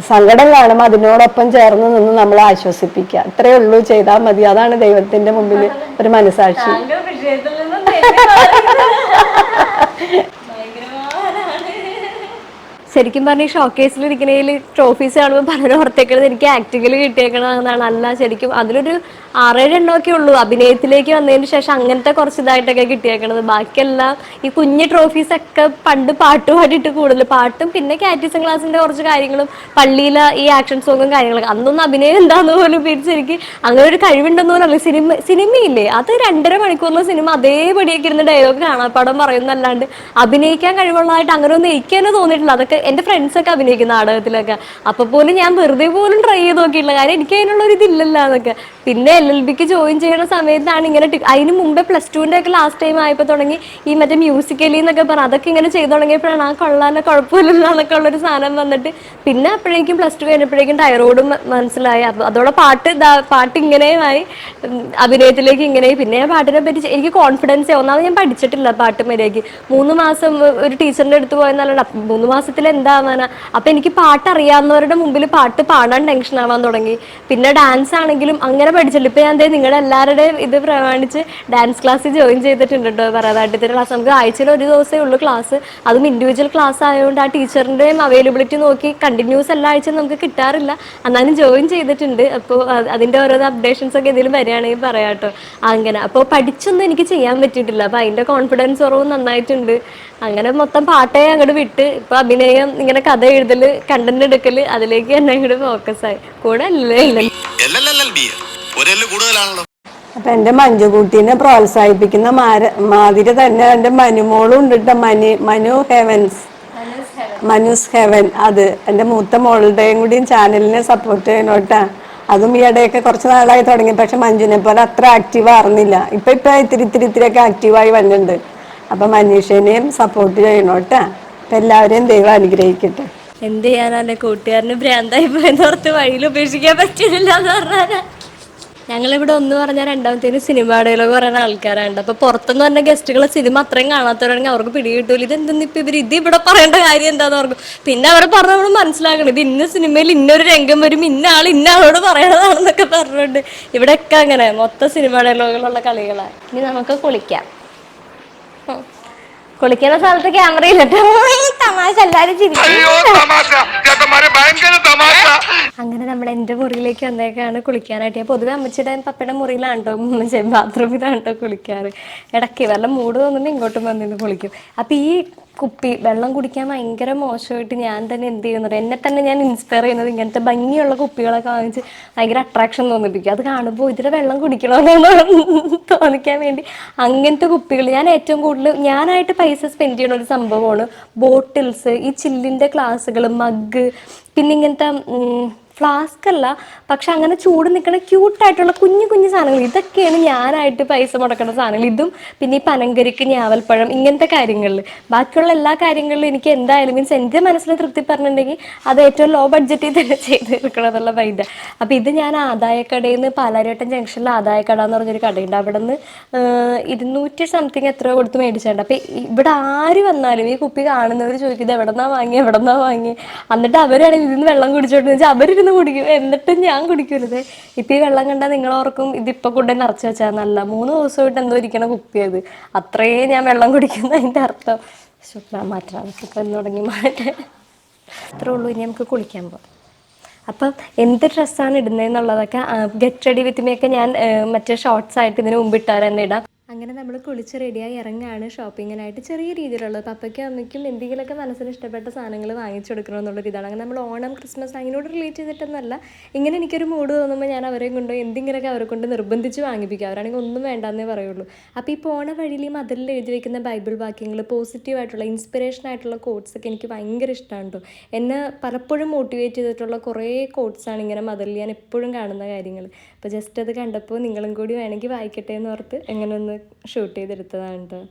സങ്കടം കാണുമ്പോൾ അതിനോടൊപ്പം ചേർന്ന് നിന്ന് നമ്മൾ ആശ്വസിപ്പിക്കുക. ഇത്രയേ ഉള്ളൂ. ചെയ്താൽ മതി. അതാണ് ദൈവത്തിന്റെ മുമ്പിൽ ഒരു മനസാക്ഷി. ശരിക്കും പറഞ്ഞ ഷോ ഷോക്കേസിൽ ഇരിക്കണേൽ ട്രോഫീസ് കാണുമ്പോൾ പലരും ഓർത്തേക്കണത് എനിക്ക് ആക്ടിങ്ങിൽ കിട്ടിയേക്കണമെന്നാണ് അല്ല ശരിക്കും അതിലൊരു ആറേഴ് എണ്ണമൊക്കെ ഉള്ളൂ. അഭിനയത്തിലേക്ക് വന്നതിന് ശേഷം അങ്ങനത്തെ കുറച്ച് ഇതായിട്ടൊക്കെ കിട്ടിയേക്കണത്. ബാക്കിയെല്ലാം ഈ കുഞ്ഞു ട്രോഫീസ് ഒക്കെ പണ്ട് പാട്ട് പാടിയിട്ട് കൂടുതൽ പാട്ടും പിന്നെ കാറ്റിസം ക്ലാസ്സിന്റെ കുറച്ച് കാര്യങ്ങളും പള്ളിയിലെ ഈ ആക്ഷൻ സോങ്ങും കാര്യങ്ങളൊക്കെ. അന്നൊന്നും അഭിനയം എന്താന്ന് പോലും പിരിച്ചെനിക്ക് അങ്ങനെ ഒരു കഴിവുണ്ടെന്ന് പോലും സിനിമ സിനിമയില്ലേ? അത് രണ്ടര മണിക്കൂറിലെ സിനിമ അതേപടിയൊക്കെ ഇരുന്ന് ഡയലോഗ് കാണാപ്പാടം പറയുന്നല്ലാണ്ട് അഭിനയിക്കാൻ കഴിവുള്ളതായിട്ട് അങ്ങനെ ഒന്നും എനിക്ക് തന്നെ തോന്നിയിട്ടില്ല. അതൊക്കെ എന്റെ ഫ്രണ്ട്സൊക്കെ അഭിനയിക്കുന്ന നാടകത്തിലൊക്കെ. അപ്പൊ പോലും ഞാൻ വെറുതെ പോലും ട്രൈ ചെയ്ത് നോക്കിയിട്ടില്ല. കാര്യം എനിക്ക് അതിനുള്ള ഒരു ഇതില്ലല്ലോ എന്നൊക്കെ പിന്നെ എൽ എൽ ബിക്ക് ജോയിൻ ചെയ്യുന്ന സമയത്താണ് ഇങ്ങനെ അതിന് മുമ്പേ പ്ലസ് ടുവിന്റെ ഒക്കെ ലാസ്റ്റ് ടൈം ആയപ്പോൾ തുടങ്ങി ഈ മറ്റേ മ്യൂസിക്കലി എന്നൊക്കെ പറഞ്ഞ അതൊക്കെ ഇങ്ങനെ ചെയ്തു തുടങ്ങിയപ്പോഴാണ് ആ കൊള്ളാനോ കുഴപ്പമില്ലല്ലോ എന്നൊക്കെ ഉള്ളൊരു സാധനം വന്നിട്ട്. പിന്നെ അപ്പോഴേക്കും പ്ലസ് ടു കഴിഞ്ഞപ്പോഴേക്കും ടയറോഡും മനസ്സിലായി. അപ്പൊ അതോടെ പാട്ട് പാട്ട് ഇങ്ങനെയുമായി. അഭിനയത്തിലേക്ക് ഇങ്ങനെ പിന്നെ ഞാൻ പാട്ടിനെ പറ്റി എനിക്ക് കോൺഫിഡൻസ് ഒന്നാമത് ഞാൻ പഠിച്ചിട്ടില്ല പാട്ട് മര്യാദയ്ക്ക്. മൂന്ന് മാസം ഒരു ടീച്ചറിന്റെ അടുത്ത് പോയെന്നല്ലാണ്ട് അപ്പ- മൂന്ന് മാസത്തിൽ എന്താവാനാ? അപ്പൊ എനിക്ക് പാട്ട് അറിയാവുന്നവരുടെ മുമ്പിൽ പാട്ട് പാടാൻ ടെൻഷൻ ആവാൻ തുടങ്ങി. പിന്നെ ഡാൻസ് ആണെങ്കിലും അങ്ങനെ പഠിച്ചില്ല ഇപ്പൊ ഞാൻ നിങ്ങളുടെ എല്ലാവരുടെയും ഇത് പ്രമാണിച്ച് ഡാൻസ് ക്ലാസ് ജോയിൻ ചെയ്തിട്ടുണ്ട് കേട്ടോ ഭരതനാട്യത്തിന്റെ ക്ലാസ് നമുക്ക് ആഴ്ചയിൽ ഒരു ദിവസമേ ഉള്ളൂ ക്ലാസ് അതും ഇൻഡിവിജ്വൽ ക്ലാസ് ആയതുകൊണ്ട് ആ ടീച്ചറിന്റെയും അവൈലബിലിറ്റി നോക്കി കണ്ടിന്യൂസ് എല്ലാ ആഴ്ചയും നമുക്ക് കിട്ടാറില്ല. എന്നാലും ജോയിൻ ചെയ്തിട്ടുണ്ട്. അപ്പോൾ അതിന്റെ ഓരോ അപ്ഡേഷൻസ് ഒക്കെ എന്തെങ്കിലും വരികയാണെങ്കിൽ പറയാം കേട്ടോ. അങ്ങനെ. അപ്പോൾ പഠിച്ചൊന്നും എനിക്ക് ചെയ്യാൻ പറ്റിയിട്ടില്ല. അപ്പൊ അതിന്റെ കോൺഫിഡൻസ് കുറവ് നന്നായിട്ടുണ്ട്. അങ്ങനെ മൊത്തം പാട്ടേ അങ്ങോട്ട് വിട്ട് ഇപ്പൊ അഭിനയം ഇങ്ങനെ കഥ എഴുതൽ കണ്ടന്റ് എടുക്കൽ അതിലേക്ക് തന്നെ ഇങ്ങോട്ട് ഫോക്കസ് ആയി. കൂടെ അപ്പൊ എന്റെ മഞ്ജുകുട്ടീനെ പ്രോത്സാഹിപ്പിക്കുന്ന മാതിരി തന്നെ എന്റെ മനുമോളും ഉണ്ട് കേട്ടോ മനു മനു ഹെവൻസ്. മനുസ് ഹെവൻ അത് എന്റെ മൂത്ത മോളുടെയും കൂടിയും ചാനലിനെ സപ്പോർട്ട് ചെയ്യണോട്ടാ അതും ഈ ഇടയൊക്കെ കുറച്ച് നാളായി തുടങ്ങി. പക്ഷെ മഞ്ജുനെ പോലെ അത്ര ആക്റ്റീവ് ആറുന്നില്ല ഇപ്പൊ ഇപ്പൊ ഇത്തിരി ഇത്തിരി ഇത്തിരിയൊക്കെ ആക്റ്റീവായി വന്നിട്ടുണ്ട്. അപ്പൊ മനീഷേനെയും സപ്പോർട്ട് ചെയ്യണോട്ടാ എല്ലാവരെയും ദൈവം അനുഗ്രഹിക്കട്ടെ. എന്ത് ചെയ്യാനല്ലേ കൂട്ടുകാരന് ഭ്രാന്തായി പോയെന്ന് ഓർത്ത് വഴിയിൽ ഉപേക്ഷിക്കാൻ പറ്റുന്നില്ല എന്ന് പറഞ്ഞാൽ ഞങ്ങളിവിടെ ഒന്ന് പറഞ്ഞാൽ രണ്ടാമത്തേന് സിനിമ ഡയലോഗ് പറയുന്ന ആൾക്കാരുണ്ട് അപ്പൊ പുറത്തുനിന്ന് പറഞ്ഞ ഗസ്റ്റുകൾ സിനിമ അത്രയും കാണാത്തവരാണെങ്കിൽ അവർക്ക് പിടി കിട്ടൂല ഇത് എന്തെന്ന് ഇപ്പൊ ഇവർ ഇത് ഇവിടെ പറയേണ്ട കാര്യം എന്താന്ന് ഓർക്കും. പിന്നെ അവർ പറഞ്ഞ നമ്മൾ മനസ്സിലാക്കണം. ഇത് ഇന്ന സിനിമയിൽ ഇന്നൊരു രംഗം വരും. ഇന്ന ആൾ ഇന്ന ആളോട് പറയണതാണെന്നൊക്കെ പറഞ്ഞിട്ടുണ്ട് ഇവിടെയൊക്കെ അങ്ങനെ മൊത്തം സിനിമ ഡയലോഗുകളുള്ള കളികളാണ് ഇനി നമുക്ക് കുളിക്കാം. കുളിക്കുന്ന സ്ഥലത്ത് ക്യാമറ ഇല്ലട്ടോ തമാശ എല്ലാരും അങ്ങനെ നമ്മുടെ എന്റെ മുറിയിലേക്ക് വന്നേക്കാണ് കുളിക്കാനായിട്ട്. ഞാൻ പൊതുവെ അമ്മച്ചിയുടെ പപ്പയുടെ മുറിയിലാണ് കേട്ടോ ബാത്റൂമിലാണ് കേട്ടോ കുളിക്കാറ്. ഇടയ്ക്ക് വല്ല മൂട് തോന്നുമ്പോൾ ഇങ്ങോട്ടും വന്നിന്ന് കുളിക്കും. അപ്പം ഈ കുപ്പി വെള്ളം കുടിക്കാൻ ഭയങ്കര മോശമായിട്ട് ഞാൻ തന്നെ എന്ത് ചെയ്യുന്നത്? എന്നെ തന്നെ ഞാൻ ഇൻസ്പയർ ചെയ്യുന്നത് ഇങ്ങനത്തെ ഭംഗിയുള്ള കുപ്പികളൊക്കെ വാങ്ങിച്ച് ഭയങ്കര അട്രാക്ഷൻ തോന്നിപ്പിക്കും. അത് കാണുമ്പോൾ ഇതിൽ വെള്ളം കുടിക്കണമെന്ന് തോന്നിക്കാൻ വേണ്ടി. അങ്ങനത്തെ കുപ്പികൾ ഞാൻ ഏറ്റവും കൂടുതൽ ഞാനായിട്ട് പൈസ സ്പെൻഡ് ചെയ്യുന്ന ഒരു സംഭവമാണ്. ബോട്ടിൽസ് ഈ ചില്ലിന്റെ ഗ്ലാസ്സുകൾ മഗ് പിന്നെ ഇങ്ങനത്തെ ഫ്ലാസ്ക് അല്ല പക്ഷെ അങ്ങനെ ചൂട് നിൽക്കുന്ന ക്യൂട്ടായിട്ടുള്ള കുഞ്ഞു കുഞ്ഞു സാധനങ്ങൾ. ഇതൊക്കെയാണ് ഞാനായിട്ട് പൈസ മുടക്കുന്ന സാധനങ്ങൾ. ഇതും പിന്നെ ഈ പനങ്കരിക്ക് ഞാവൽപ്പഴം ഇങ്ങനത്തെ കാര്യങ്ങളിൽ. ബാക്കിയുള്ള എല്ലാ കാര്യങ്ങളിലും എനിക്ക് എന്തായാലും മീൻസ് എന്റെ മനസ്സിൽ തൃപ്തി പറഞ്ഞിട്ടുണ്ടെങ്കിൽ അത് ഏറ്റവും ലോ ബഡ്ജറ്റിൽ തന്നെ ചെയ്ത് എടുക്കണം എന്നുള്ള പൈത ഇത് ഞാൻ ആദായക്കടയിൽ നിന്ന് പാലാരിവട്ടം ജംഗ്ഷനിൽ ആദായക്കട എന്ന് പറഞ്ഞൊരു കടയുണ്ട്. അവിടെ നിന്ന് ഇരുന്നൂറ്റി സംതിങ് എത്ര കൊടുത്ത് മേടിച്ചിട്ടുണ്ട് അപ്പോൾ ഇവിടെ ആര് വന്നാലും ഈ കുപ്പി കാണുന്നവർ ചോദിക്കുന്നത് എവിടെ നിന്നാണ് വാങ്ങി എവിടെ നിന്നാണ് വാങ്ങി എന്നിട്ട് അവരാണെങ്കിൽ ഇതിന്ന് വെള്ളം കുടിച്ചോണ്ട് വെച്ചാൽ അവരിരുന്ന് കുടിക്കും. എന്നിട്ട് ഞാൻ കുടിക്കരുത്. ഇപ്പം ഈ വെള്ളം കണ്ടാൽ നിങ്ങൾ ഓർക്കും ഇതിപ്പോൾ കൊണ്ട് നിറച്ച് വെച്ചാൽ നല്ല മൂന്ന് ദിവസമായിട്ട് എന്തോ ഇരിക്കണ കുപ്പിയത്. അത്രയും ഞാൻ വെള്ളം കുടിക്കുന്ന അതിന്റെ അർത്ഥം. ശുക്ല മാറ്റാം. ഇപ്പം തുടങ്ങി മാറ്റാൻ അത്രേ ഉള്ളൂ. ഇനി നമുക്ക് കുളിക്കാൻ പോകാം അപ്പം എന്ത് ഡ്രസ്സാണ് ഇടുന്നതെന്നുള്ളതൊക്കെ ഗെറ്റ് റെഡി വിത്ത് മീ ഒക്കെ ഞാൻ മറ്റേ ഷോർട്സ് ആയിട്ട് ഇതിന് മുമ്പ് ഇട്ടാൽ തന്നെ ഇടാം. അങ്ങനെ നമ്മൾ കുളിച്ച് റെഡിയായി ഇറങ്ങുകയാണ് ഷോപ്പിങ്ങിനായിട്ട് ചെറിയ രീതിയിലുള്ളത്. പപ്പയ്ക്കും അമ്മയ്ക്കും എന്തെങ്കിലുമൊക്കെ മനസ്സിന് ഇഷ്ടപ്പെട്ട സാധനങ്ങൾ വാങ്ങിച്ചു കൊടുക്കണം എന്നുള്ളൊരു ഇതാണ്. അങ്ങനെ നമ്മൾ ഓണം ക്രിസ്മസ് അതിനോട് റിലേറ്റ് ചെയ്തിട്ടൊന്നല്ല. ഇങ്ങനെ എനിക്കൊരു മൂഡ് തോന്നുമ്പോൾ ഞാൻ അവരെയും കൊണ്ട് എന്തെങ്കിലുമൊക്കെ അവരെ കൊണ്ട് നിർബന്ധിച്ച് വാങ്ങിപ്പിക്കുക അവരാണെങ്കിൽ ഒന്നും വേണ്ടെന്നേ പറയുള്ളൂ. അപ്പോൾ ഈ പോണ വഴിയിൽ ഈ മതിലിൽ എഴുതി വെക്കുന്ന ബൈബിൾ വാക്യങ്ങൾ പോസിറ്റീവായിട്ടുള്ള ഇൻസ്പിറേഷൻ ആയിട്ടുള്ള കോഡ്സ് ഒക്കെ എനിക്ക് ഭയങ്കര ഇഷ്ടമാണ് കേട്ടോ. എന്നെ പലപ്പോഴും മോട്ടിവേറ്റ് ചെയ്തിട്ടുള്ള കുറേ കോട്ട്സാണ് ഇങ്ങനെ മതിലിൽ ഞാൻ എപ്പോഴും കാണുന്ന കാര്യങ്ങൾ. അപ്പോൾ ജസ്റ്റ് അത് കണ്ടപ്പോൾ നിങ്ങളും കൂടി വേണമെങ്കിൽ വായിക്കട്ടെ എന്ന് ഓർത്ത് എങ്ങനെ ഒന്ന് ഷൂട്ട് ചെയ്തെടുത്തതാണ് കേട്ടോ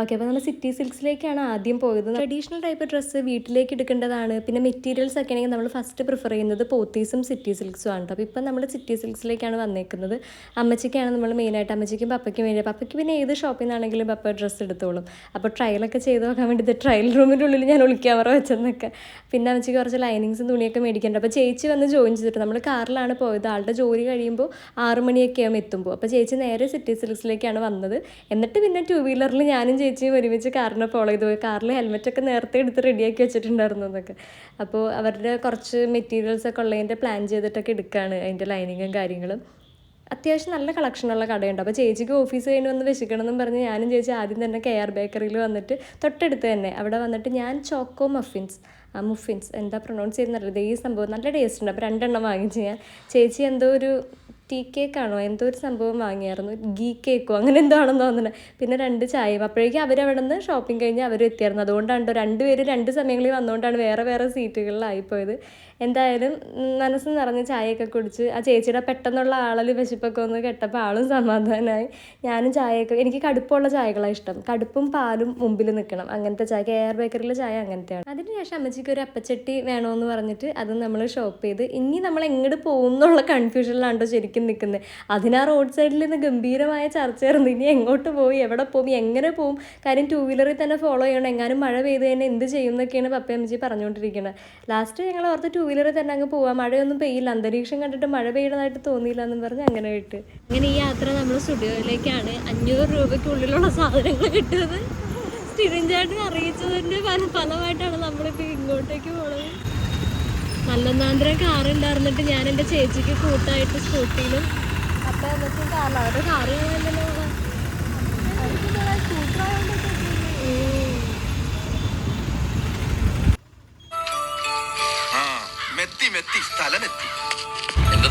ഓക്കെ അപ്പോൾ നമ്മൾ സിറ്റി സിൽക്സിലേക്കാണ് ആദ്യം പോയത്. ട്രഡീഷണൽ ടൈപ്പ് ഡ്രസ്സ് വീട്ടിലേക്ക് എടുക്കേണ്ടതാണ്. പിന്നെ മെറ്റീരിയൽസ് ഒക്കെ ആണെങ്കിൽ നമ്മൾ ഫസ്റ്റ് പ്രിഫർ ചെയ്യുന്നത് പോത്തീസും സിറ്റി സിൽക്സും ആണ്. അപ്പോൾ ഇപ്പം നമ്മൾ സിറ്റി സിൽക്സിലേക്കാണ് വന്നേക്കുന്നത്. അമ്മച്ചിക്കാണ് നമ്മൾ മെയിനായിട്ട് അമ്മച്ചിക്കും പപ്പയ്ക്കും വേണ്ടി പപ്പയ്ക്ക് പിന്നെ ഏത് ഷോപ്പിൽ നിന്നാണെങ്കിലും പപ്പ ഡ്രസ്സ് എടുത്തോളും. അപ്പോൾ ട്രയലൊക്കെ ചെയ്ത് നോക്കാൻ വേണ്ടി ട്രയൽ റൂമിന്റെ ഉള്ളിൽ ഞാൻ ഒളിക്യാമറ വെച്ചെന്നൊക്കെ. പിന്നെ അമ്മച്ചിക്ക് കുറച്ച് ലൈനിങ്സും തുണിയൊക്കെ മേടിക്കേണ്ട അപ്പോൾ ചേച്ചി വന്ന് ജോയിൻ ചെയ്തിട്ട് നമ്മൾ കാറിലാണ് പോയത്. ആളുടെ ജോലി കഴിയുമ്പോൾ ആറ് മണിയൊക്കെ ആകുമ്പോൾ എത്തുമ്പോൾ. അപ്പോൾ ചേച്ചി നേരെ സിറ്റി സിൽക്സിലേക്കാണ് വന്നത്. എന്നിട്ട് പിന്നെ ടൂ വീലറിൽ ഞാനും ചേച്ചിയും ഒരുമിച്ച് കാറിനെ ഫോളോ ചെയ്ത് പോയി കാറിൽ ഹെൽമെറ്റൊക്കെ നേരത്തെ എടുത്ത് റെഡിയാക്കി വെച്ചിട്ടുണ്ടായിരുന്നു എന്നൊക്കെ. അപ്പോൾ അവരുടെ കുറച്ച് മെറ്റീരിയൽസ് ഒക്കെ ഉള്ളതിന്റെ പ്ലാൻ ചെയ്തിട്ടൊക്കെ എടുക്കുകയാണ് അതിന്റെ ലൈനിങ്ങും കാര്യങ്ങളും. അത്യാവശ്യം നല്ല കളക്ഷനുള്ള കടയുണ്ട്. അപ്പോൾ ചേച്ചിക്ക് ഓഫീസ് കഴിഞ്ഞ് വന്ന് വിശക്കണം എന്നും പറഞ്ഞ് ഞാനും ചേച്ചി ആദ്യം തന്നെ കെ ആർ ബേക്കറിയിൽ വന്നിട്ട് തൊട്ടടുത്ത് തന്നെ. അവിടെ വന്നിട്ട് ഞാൻ ചോക്കോ മഫിൻസ് ആ മുഫിൻസ് എന്താ പ്രൊണൗൺസ് ചെയ്യുന്നറിയില്ല ഈ സംഭവം നല്ല ടേസ്റ്റ് ഉണ്ട്. അപ്പോൾ രണ്ടെണ്ണം വാങ്ങിച്ച് ഞാൻ. ചേച്ചി എന്തോ ഒരു ടീ കേക്കാണോ എന്തോ ഒരു സംഭവം വാങ്ങിയായിരുന്നു. ഗീ കേക്കോ അങ്ങനെ എന്തോ ആണെന്ന് തോന്നുന്നത് പിന്നെ രണ്ട് ചായയും. അപ്പോഴേക്കും അവരവിടെ നിന്ന് ഷോപ്പിംഗ് കഴിഞ്ഞ് അവർ എത്തിയായിരുന്നു. അതുകൊണ്ടാണ് രണ്ട് പേര് രണ്ട് സമയങ്ങളിൽ വന്നുകൊണ്ടാണ് വേറെ വേറെ സീറ്റുകളിലായിപ്പോയത്. എന്തായാലും മനസ്സ് നിറഞ്ഞ് ചായയൊക്കെ കുടിച്ച് ആ ചേച്ചിയുടെ പെട്ടെന്നുള്ള ആളൽ വിശപ്പൊക്കെ ഒന്ന് കെട്ടപ്പോൾ ആളും സമാധാനമായി ഞാനും ചായയൊക്കെ എനിക്ക് കടുപ്പമുള്ള ചായകളാണ് ഇഷ്ടം. കടുപ്പും പാലും മുമ്പിൽ നിൽക്കണം. അങ്ങനത്തെ ചായ എയർ ബേക്കറിയിലെ ചായ അങ്ങനത്തെയാണ്. അതിനുശേഷം അമ്മച്ചിക്ക് ഒരു അപ്പച്ചട്ടി വേണമെന്ന് പറഞ്ഞിട്ട് അത് നമ്മൾ ഷോപ്പ് ചെയ്ത്. ഇനി നമ്മൾ എങ്ങോട്ട് പോകും എന്നുള്ള കൺഫ്യൂഷനിലാണ് കേട്ടോ ശരിക്കും. ശരിക്കും നിൽക്കുന്നത്. അതിനാ റോഡ് സൈഡിൽ നിന്ന് ഗംഭീരമായ ചർച്ചയായിരുന്നു. ഇനി എങ്ങോട്ട് പോയി? എവിടെ പോകും എങ്ങനെ പോകും കാര്യം ടൂ വീലറിൽ തന്നെ ഫോളോ ചെയ്യണം. എങ്ങാനും മഴ പെയ്ത് തന്നെ എന്ത് ചെയ്യും എന്നൊക്കെയാണ് പപ്പ അമ്മച്ചി പറഞ്ഞുകൊണ്ടിരിക്കുന്നത് ലാസ്റ്റ് ഞങ്ങൾ ഓർത്ത് ടൂ വീലറിൽ തന്നെ അങ്ങ് പോവാം. മഴയൊന്നും പെയ്യില്ല. അന്തരീക്ഷം കണ്ടിട്ട് മഴ പെയ്യണതായിട്ട് തോന്നിയില്ല എന്ന് പറഞ്ഞ് അങ്ങനെ വിട്ട് അങ്ങനെ ഈ യാത്ര നമ്മൾ സ്റ്റുഡിയോയിലേക്കാണ് അഞ്ഞൂറ് രൂപയ്ക്കുള്ളിലുള്ള സാധനങ്ങൾ കിട്ടുന്നത്. സ്ഥിരം ചേട്ടൻ അറിയിച്ചതിന്റെ ഫല ഫലമായിട്ടാണ് നമ്മളിപ്പോൾ ഇങ്ങോട്ടേക്ക് പോണത്. നല്ലൊന്നാന്തരം കാർ ഉണ്ടായിരുന്നിട്ട് ഞാൻ എന്റെ ചേച്ചിക്ക് കൂട്ടായിട്ട് സ്കൂട്ടിയിലും അപ്പം എന്നിട്ട് കാറിൽ അവരുടെ കാറ് മെത്തി മെത്തി സ്ഥലമെത്തി. എന്താ?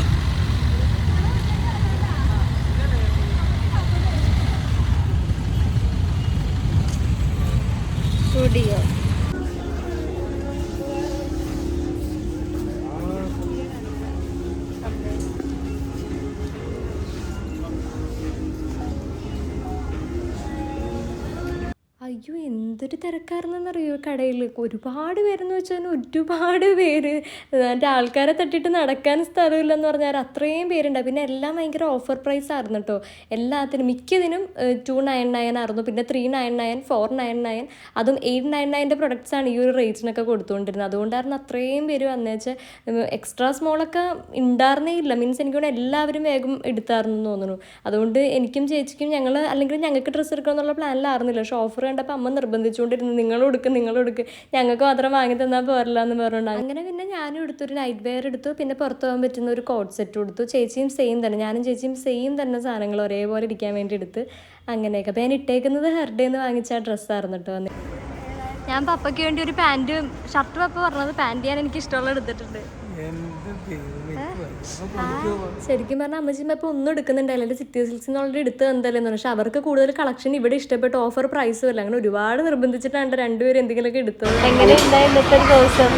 സ്റ്റുഡിയോ അയ്യോ എന്തൊരു തിരക്കാരെന്നറിയോ കടയിൽ ഒരുപാട് പേരെന്ന് വെച്ചാൽ ഒരുപാട് പേര്. എന്റെ ആൾക്കാരെ തട്ടിയിട്ട് നടക്കാൻ സ്ഥലമില്ലെന്ന് പറഞ്ഞാൽ അത്രയും പേരുണ്ട്. പിന്നെ എല്ലാം ഭയങ്കര ഓഫർ പ്രൈസ് ആയിരുന്നു കേട്ടോ എല്ലാത്തിനും മിക്കതിനും ടു നയൻ നയൻ ആയിരുന്നു. പിന്നെ three nine nine four nine nine അതും എയ്റ്റ് നയൻ നയന്റെ പ്രൊഡക്ട്സ് ആണ് ഈ ഒരു റേറ്റിനൊക്കെ കൊടുത്തുകൊണ്ടിരുന്നത്. അതുകൊണ്ടായിരുന്നു അത്രയും പേര് വന്നേച്ച് എക്സ്ട്രാ സ്മോളൊക്കെ ഉണ്ടായിരുന്നേ ഇല്ല. മീൻസ് എനിക്ക് തോന്നുന്നു എല്ലാവരും വേഗം എടുത്തായിരുന്നു തോന്നുന്നു. അതുകൊണ്ട് എനിക്കും ചേച്ചിക്കും ഞങ്ങൾ അല്ലെങ്കിൽ ഞങ്ങൾക്ക് ഡ്രസ്സ് എടുക്കണം എന്നുള്ള പ്ലാനിലായിരുന്നില്ല പക്ഷേ ഓഫർ കണ്ടപ്പോൾ അമ്മ നിർബന്ധിച്ചുകൊണ്ടിരുന്നു നിങ്ങൾ എടുക്കും നിങ്ങൾ എടുക്കും ഞങ്ങൾക്ക് മാത്രം വാങ്ങി തന്നാൽ പോരല്ല എന്ന് പറഞ്ഞിട്ടുണ്ട് അങ്ങനെ പിന്നെ ഞാനും എടുത്തൊരു ഒരു നൈറ്റ് വെയർ എടുത്തു പിന്നെ പുറത്തു പോകാൻ പറ്റുന്ന ഒരു കോട്ട് സെറ്റ് കൊടുത്തു ചേച്ചിയും സെയിം തന്നെ ഞാനും ചേച്ചിയും സെയിം തന്നെ സാധനങ്ങൾ ഒരേപോലെ ഇരിക്കാൻ വേണ്ടി എടുത്ത് അങ്ങനെയൊക്കെ. അപ്പോൾ ഞാൻ ഇട്ടേക്കുന്നത് ഹെർഡേന്ന് നിന്ന് വാങ്ങിച്ച ഡ്രസ്സായിരുന്നു കേട്ടോ വന്ന് ഞാൻ പപ്പയ്ക്ക് വേണ്ടി ഒരു പാന്റും ഷർട്ടും അപ്പോൾ പറഞ്ഞത് പാന്റ് ഞാൻ എനിക്ക് ഇഷ്ടമുള്ള എടുത്തിട്ടുണ്ട് ശരിക്കും പറഞ്ഞാൽ അമ്മച്ചിമ്മ ഇപ്പോൾ ഒന്നും എടുക്കുന്നുണ്ടായില്ല. എന്റെ സിറ്റി സിൽക്സ് ഓൾറെഡി എടുത്ത് എന്തായാലും പക്ഷെ അവർക്ക് കൂടുതൽ കളക്ഷൻ ഇവിടെ ഇഷ്ടപ്പെട്ട ഓഫർ പ്രൈസ് വരില്ല. അങ്ങനെ ഒരുപാട് നിർബന്ധിച്ചിട്ടാണ് രണ്ടുപേരും എന്തെങ്കിലുമൊക്കെ എടുത്തത്. ഇന്നത്തെ ദിവസം?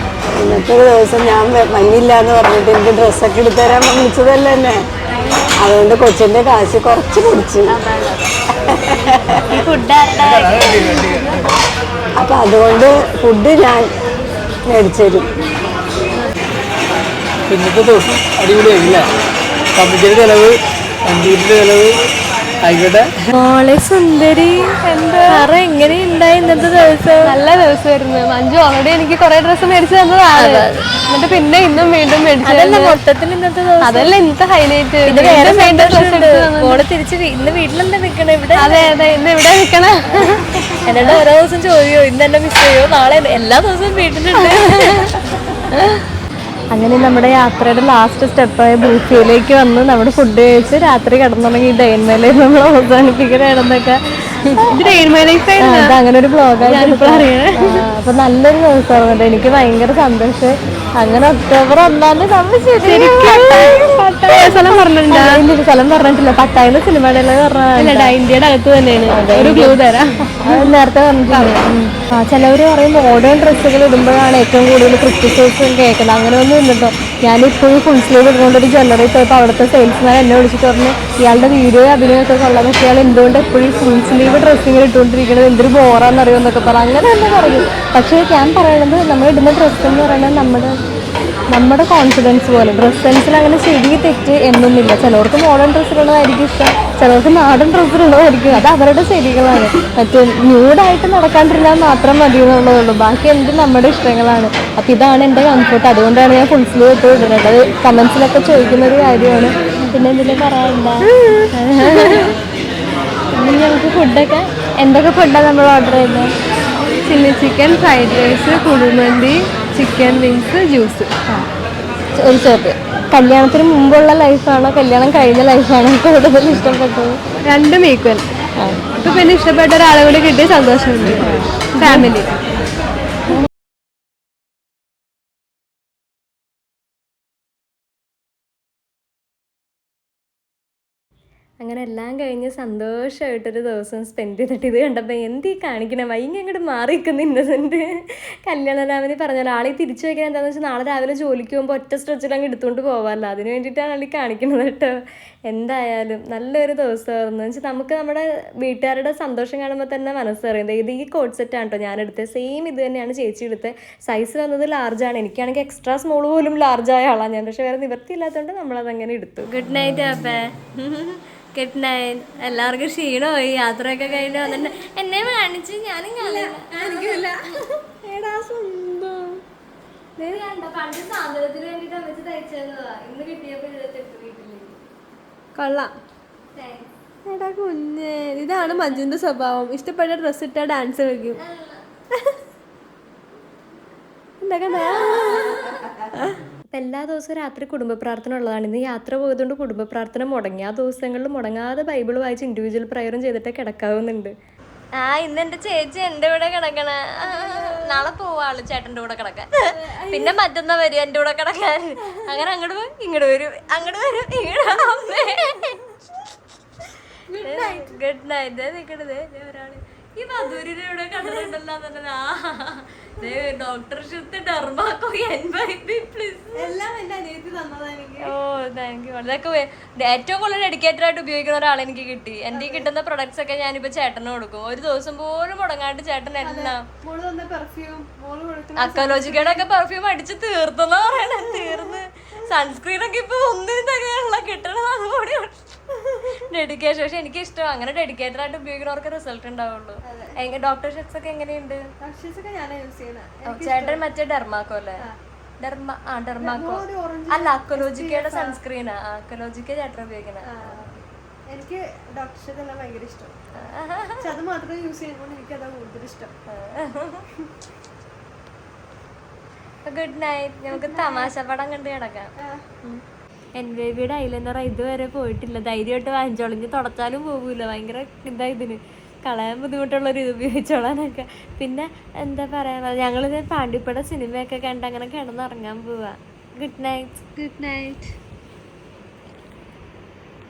ഇന്നത്തെ ഒരു ദിവസം ഞാൻ മഞ്ഞില്ല എന്ന് പറഞ്ഞിട്ട് എനിക്ക് ഡ്രസ്സൊക്കെ എടുത്തു തരാൻ വിളിച്ചതല്ലേ എന്നെ? അതുകൊണ്ട് കൊച്ചിന്റെ കാശ് കുറച്ച് കുടിച്ചു അപ്പൊ അതുകൊണ്ട് ഫുഡ് ഞാൻ മേടിച്ചു തരും. ഇന്നത്തെ ദിവസം അടിപൊളിയായില്ല? കമ്പിച്ചിയുടെ ചിലവ് വണ്ടിയുടെ ചിലവ് ആയിക്കോട്ടെ. മോളെ സുന്ദരി എന്താ? എങ്ങനെ ഉണ്ടായി ഇന്നത്തെ ദിവസം? നല്ല ദിവസമായിരുന്നു. മഞ്ജു ഓൾറെഡി എനിക്ക് കുറെ ഡ്രസ്സ് മേടിച്ചു തന്നതാണ്. എന്നിട്ട് പിന്നെ ഇന്നും വീണ്ടും മേടിച്ചു അതല്ല മൊത്തത്തിൽ ഇന്നത്തെ ദിവസം. അതല്ല ഇന്നത്തെ ഹൈലൈറ്റ് മോൾ തിരിച്ച് ഇന്ന് വീട്ടിലെന്താ നിക്കണേ? ഇവിടെ അതെ അതെ ഇന്ന് ഇവിടെ നിൽക്കണ എന്നോട് ഓരോ ദിവസം ചോദിയോ ഇന്ന് എന്നെ മിസ് ചെയ്യോ? നാളെ എല്ലാ ദിവസവും വീട്ടിലുണ്ട്. അങ്ങനെ നമ്മുടെ യാത്രയുടെ ലാസ്റ്റ് സ്റ്റെപ്പായ ബൂഫിയിലേക്ക് വന്ന് നമ്മുടെ ഫുഡ് കഴിച്ച് രാത്രി കിടന്നുണ്ടെങ്കിൽ ഡൈൻമേലെ നമ്മൾ അവസാനിപ്പിക്കണമെന്നൊക്കെ അത് അങ്ങനെ ഒരു ബ്ലോഗായി അപ്പൊ നല്ലൊരു ദിവസമായിരുന്നു എനിക്ക് ഭയങ്കര സന്തോഷം അങ്ങനെ ഒക്ടോബർ ഒന്നാൽ സ്ഥലം പറഞ്ഞിട്ടുണ്ട്? സ്ഥലം പറഞ്ഞിട്ടില്ല. പട്ടായ സിനിമയുടെ ഇന്ത്യയുടെ അകത്ത് തന്നെയാണ്. ഒരു ക്ലൂ തരാം. നേരത്തെ പറഞ്ഞിട്ടുണ്ട് ചിലവര് പറയും മോഡേൺ ഡ്രസ്സുകൾ ഇടുമ്പോഴാണ് ഏറ്റവും കൂടുതൽ ക്രിറ്റിസിസം കേൾക്കുന്നത്. അങ്ങനെ ഒന്നും ഇല്ലട്ടോ. ഞാനിപ്പോഴും ഫുൾ ഇട്ടുകൊണ്ട് ഒരു ജ്വല്ലറി പോയപ്പോൾ അവിടുത്തെ സെയിൽസ്മാൻ എന്നെ വിളിച്ചിട്ട് പറഞ്ഞു ഇയാളുടെ വീഡിയോ അഭിനയമൊക്കെ കൊള്ളാം. പക്ഷേ ഇയാൾ എന്തുകൊണ്ട് എപ്പോഴും ഫുൾ സ്ലീവ് ഡ്രസ്സിങ്ങനെ ഇട്ടുകൊണ്ടിരിക്കുന്നത്? എന്തൊരു അറിയുമെന്നൊക്കെ പറഞ്ഞു. അങ്ങനെ തന്നെ പറയും. പക്ഷേ ഞാൻ പറയണത് നമ്മൾ ഇടുന്ന ഡ്രസ്സ് എന്ന് പറയുന്നത് നമ്മുടെ നമ്മുടെ കോൺഫിഡൻസ് പോലെ ഡ്രസ് സെൻസിൽ അങ്ങനെ ശരി തെറ്റ് എന്നൊന്നുമില്ല. ചിലവർക്ക് മോഡേൺ ഡ്രസ്സിലുള്ളതായിരിക്കും ഇഷ്ടം. ചിലവർക്ക് നാടൻ ഡ്രസ്സിലുള്ളതായിരിക്കും അത് അവരുടെ ശരികളാണ്. മറ്റേ ന്യൂഡായിട്ട് നടക്കാണ്ടിരുന്നാൽ മാത്രം മതി എന്നുള്ളതുള്ളൂ ബാക്കി എന്ത് നമ്മുടെ ഇഷ്ടങ്ങളാണ്. അപ്പം ഇതാണ് എന്റെ കംഫർട്ട് അതുകൊണ്ടാണ് ഞാൻ ഫുൾ സ്ലീവ് അത് കമൻസിലൊക്കെ ചോദിക്കുന്ന ഒരു കാര്യമാണ്. പിന്നെ എന്തെങ്കിലും പറയാനില്ല ഞങ്ങൾക്ക് ഫുഡൊക്കെ എന്തൊക്കെ ഫുഡാണ് നമ്മൾ ഓർഡർ ചെയ്യുന്നത്? Chilli chicken fried rice kuzhimanthi chicken wings juice. ഒരു ചോപ്പ്. കല്യാണത്തിന് മുമ്പുള്ള ലൈഫാണോ? കല്യാണം കഴിഞ്ഞ ലൈഫാണോ? കൂടുതൽ ഇഷ്ടപ്പെട്ടത്? രണ്ടും ഈക്വൽ ഇപ്പൊ പിന്നെ ഇഷ്ടപ്പെട്ട ഒരാളെ കൂടി കിട്ടിയ സന്തോഷമുണ്ട്. ഫാമിലി അങ്ങനെ എല്ലാം കഴിഞ്ഞ് സന്തോഷമായിട്ടൊരു ദിവസം സ്പെൻഡ് ചെയ്തിട്ട് ഇത് കണ്ടപ്പോൾ എന്തീ കാണിക്കണേ? വൈകി അങ്ങോട്ട് മാറി നിൽക്കുന്ന ഇന്നസെന്റ് കല്യാണ രാമനെ പറഞ്ഞ ആളെ തിരിച്ചു വയ്ക്കാൻ എന്താണെന്ന് വെച്ചാൽ നാളെ രാവിലെ ജോലിക്ക് പോകുമ്പോൾ ഒറ്റ സ്ട്രെച്ചിൽ അങ്ങ് എടുത്തുകൊണ്ട് പോകാമല്ലോ അതിന് വേണ്ടിയിട്ടാണ് ആളി കാണിക്കുന്നത് കേട്ടോ. എന്തായാലും നല്ലൊരു ദിവസമായിരുന്നു. വെച്ചാൽ നമുക്ക് നമ്മുടെ വീട്ടുകാരുടെ സന്തോഷം കാണുമ്പോൾ തന്നെ മനസ്സറിയുന്നത് ഇത് ഈ കോട്ട് സെറ്റാണ് കേട്ടോ ഞാൻ എടുത്തത് സെയിം ഇത് തന്നെയാണ് ചേച്ചി എടുത്തത് സൈസ് വന്നത് ലാർജാണ് എനിക്കാണെങ്കിൽ എക്സ്ട്രാ സ്മോൾ പോലും ലാർജായ ആളാണ് ഞാൻ. പക്ഷേ വേറെ നിവൃത്തിയില്ലാത്തതുകൊണ്ട് നമ്മളതങ്ങനെ എടുത്തു. ഗുഡ് നൈറ്റ് അപ്പേ. ഗുഡ് നൈറ്റ് എല്ലാവർക്കും ക്ഷീണമായി. യാത്രയൊക്കെ കഴിഞ്ഞ് വന്നിട്ട് എന്നെ കാണിച്ച് ഞാനും കൊള്ളാം. എടാ കുഞ്ഞേ. ഇതാണ് മഞ്ജുവിന്റെ സ്വഭാവം. ഇഷ്ടപ്പെട്ട ഡ്രസ് ഇട്ടാ ഡാൻസ് കളിക്കും എന്താ അപ്പം എല്ലാ ദിവസവും രാത്രി കുടുംബ പ്രാർത്ഥന ഉള്ളതാണ്. ഇന്ന് യാത്ര പോയതുകൊണ്ട് കുടുംബ പ്രാർത്ഥന മുടങ്ങി. ആ ദിവസങ്ങളിൽ മുടങ്ങാതെ ബൈബിൾ വായിച്ച് ഇൻഡിവിജ്വൽ പ്രയറും ചെയ്തിട്ട് കിടക്കാവുന്നുണ്ട്. ആ ഇന്ന് എന്റെ ചേച്ചി എന്റെ കൂടെ കിടക്കണ. നാളെ പോവാൾ ചേട്ടന്റെ കൂടെ കിടക്കാൻ. പിന്നെ മറ്റന്നാ വരും എന്റെ കൂടെ കിടക്കാൻ. അങ്ങനെ അങ്ങോട്ട് പോയി ഇങ്ങോട്ട് വരും അങ്ങോട്ട് വരും ഇങ്ങോട്ട് ഗുഡ് നൈറ്റ് നിക്കണത് ഒരാൾ. ഈ മധുരിനെ ഇവിടെ കണ്ടിട്ടുണ്ടല്ലോ ഡോക്ടർ ഷിത്ത് ഡർമാക്കോ പ്ലീസ് എല്ലാം എന്റെ അനിയത്തി തന്നതാ എനിക്ക്. ഓ താങ്ക് യു ഇതൊക്കെ വേ- ഏറ്റവും കൂടുതൽ ഡെഡിക്കേറ്റഡ് ആയിട്ട് ഉപയോഗിക്കുന്ന ഒരാൾ എനിക്ക് കിട്ടി. എന്റെ കിട്ടുന്ന പ്രൊഡക്ട്സ് ഒക്കെ ഞാനിപ്പോ ചേട്ടന് കൊടുക്കും. ഒരു ദിവസം പോലും മുടങ്ങാണ്ട് ചേട്ടൻ എല്ലാം അക്കോലോജിക്കയുടെ ഒക്കെ പെർഫ്യൂം അടിച്ച് തീർത്തെന്ന് പറയണേ തീർന്ന്. സൺസ്ക്രീൻ ഒക്കെ ഇപ്പൊ ഒന്നിനും തികയുള്ള കിട്ടണതാണ് കൂടി ഡെഡിക്കേഷൻ പക്ഷെ എനിക്ക് ഇഷ്ടം അങ്ങനെ ഡെഡിക്കേറ്റഡ് ആയിട്ട് ഉപയോഗിക്കുന്നവർക്ക് റിസൾട്ട് ഉണ്ടാവുള്ളൂ. ഡോക്ടർ ഷെറ്റ്സ് ഒക്കെ എങ്ങനെയുണ്ട്? ചേട്ടൻ മറ്റേ ഡെർമാക്കോ അല്ലേ? ഡെർമ ആ ഡെർമാക്കോ അല്ല അക്കോലോജിക്കയുടെ സൺസ്ക്രീനാ അക്കോലോജിക്ക ചേട്ടൻ ഉപയോഗിക്കണ എനിക്ക് ഡോക്ടർ ഭയങ്കര ഇഷ്ടം. പക്ഷെ അത് മാത്രമേ യൂസ് ചെയ്യുമ്പോൾ എനിക്ക് അതാ കൂടുതൽ ഇഷ്ടം. ഗുഡ് നൈറ്റ് നമുക്ക് തമാശ പടം കണ്ട് കിടക്കാം. എൻ ബേബിയുടെ ഐലൈനർ ഇതുവരെ പോയിട്ടില്ല. ധൈര്യമായിട്ട് വാങ്ങിച്ചോളിഞ്ഞ് തുടച്ചാലും പോകില്ല ഭയങ്കര ഇതാ ഇതിന്. കളയാൻ ബുദ്ധിമുട്ടുള്ളൊരു ഇത് ഉപയോഗിച്ചോളാനൊക്കെ. പിന്നെ എന്താ പറയാ ഞങ്ങളിത് പാണ്ടിപ്പട സിനിമയൊക്കെ കണ്ട് അങ്ങനെ കിടന്നിറങ്ങാൻ പോവാ. Good night good night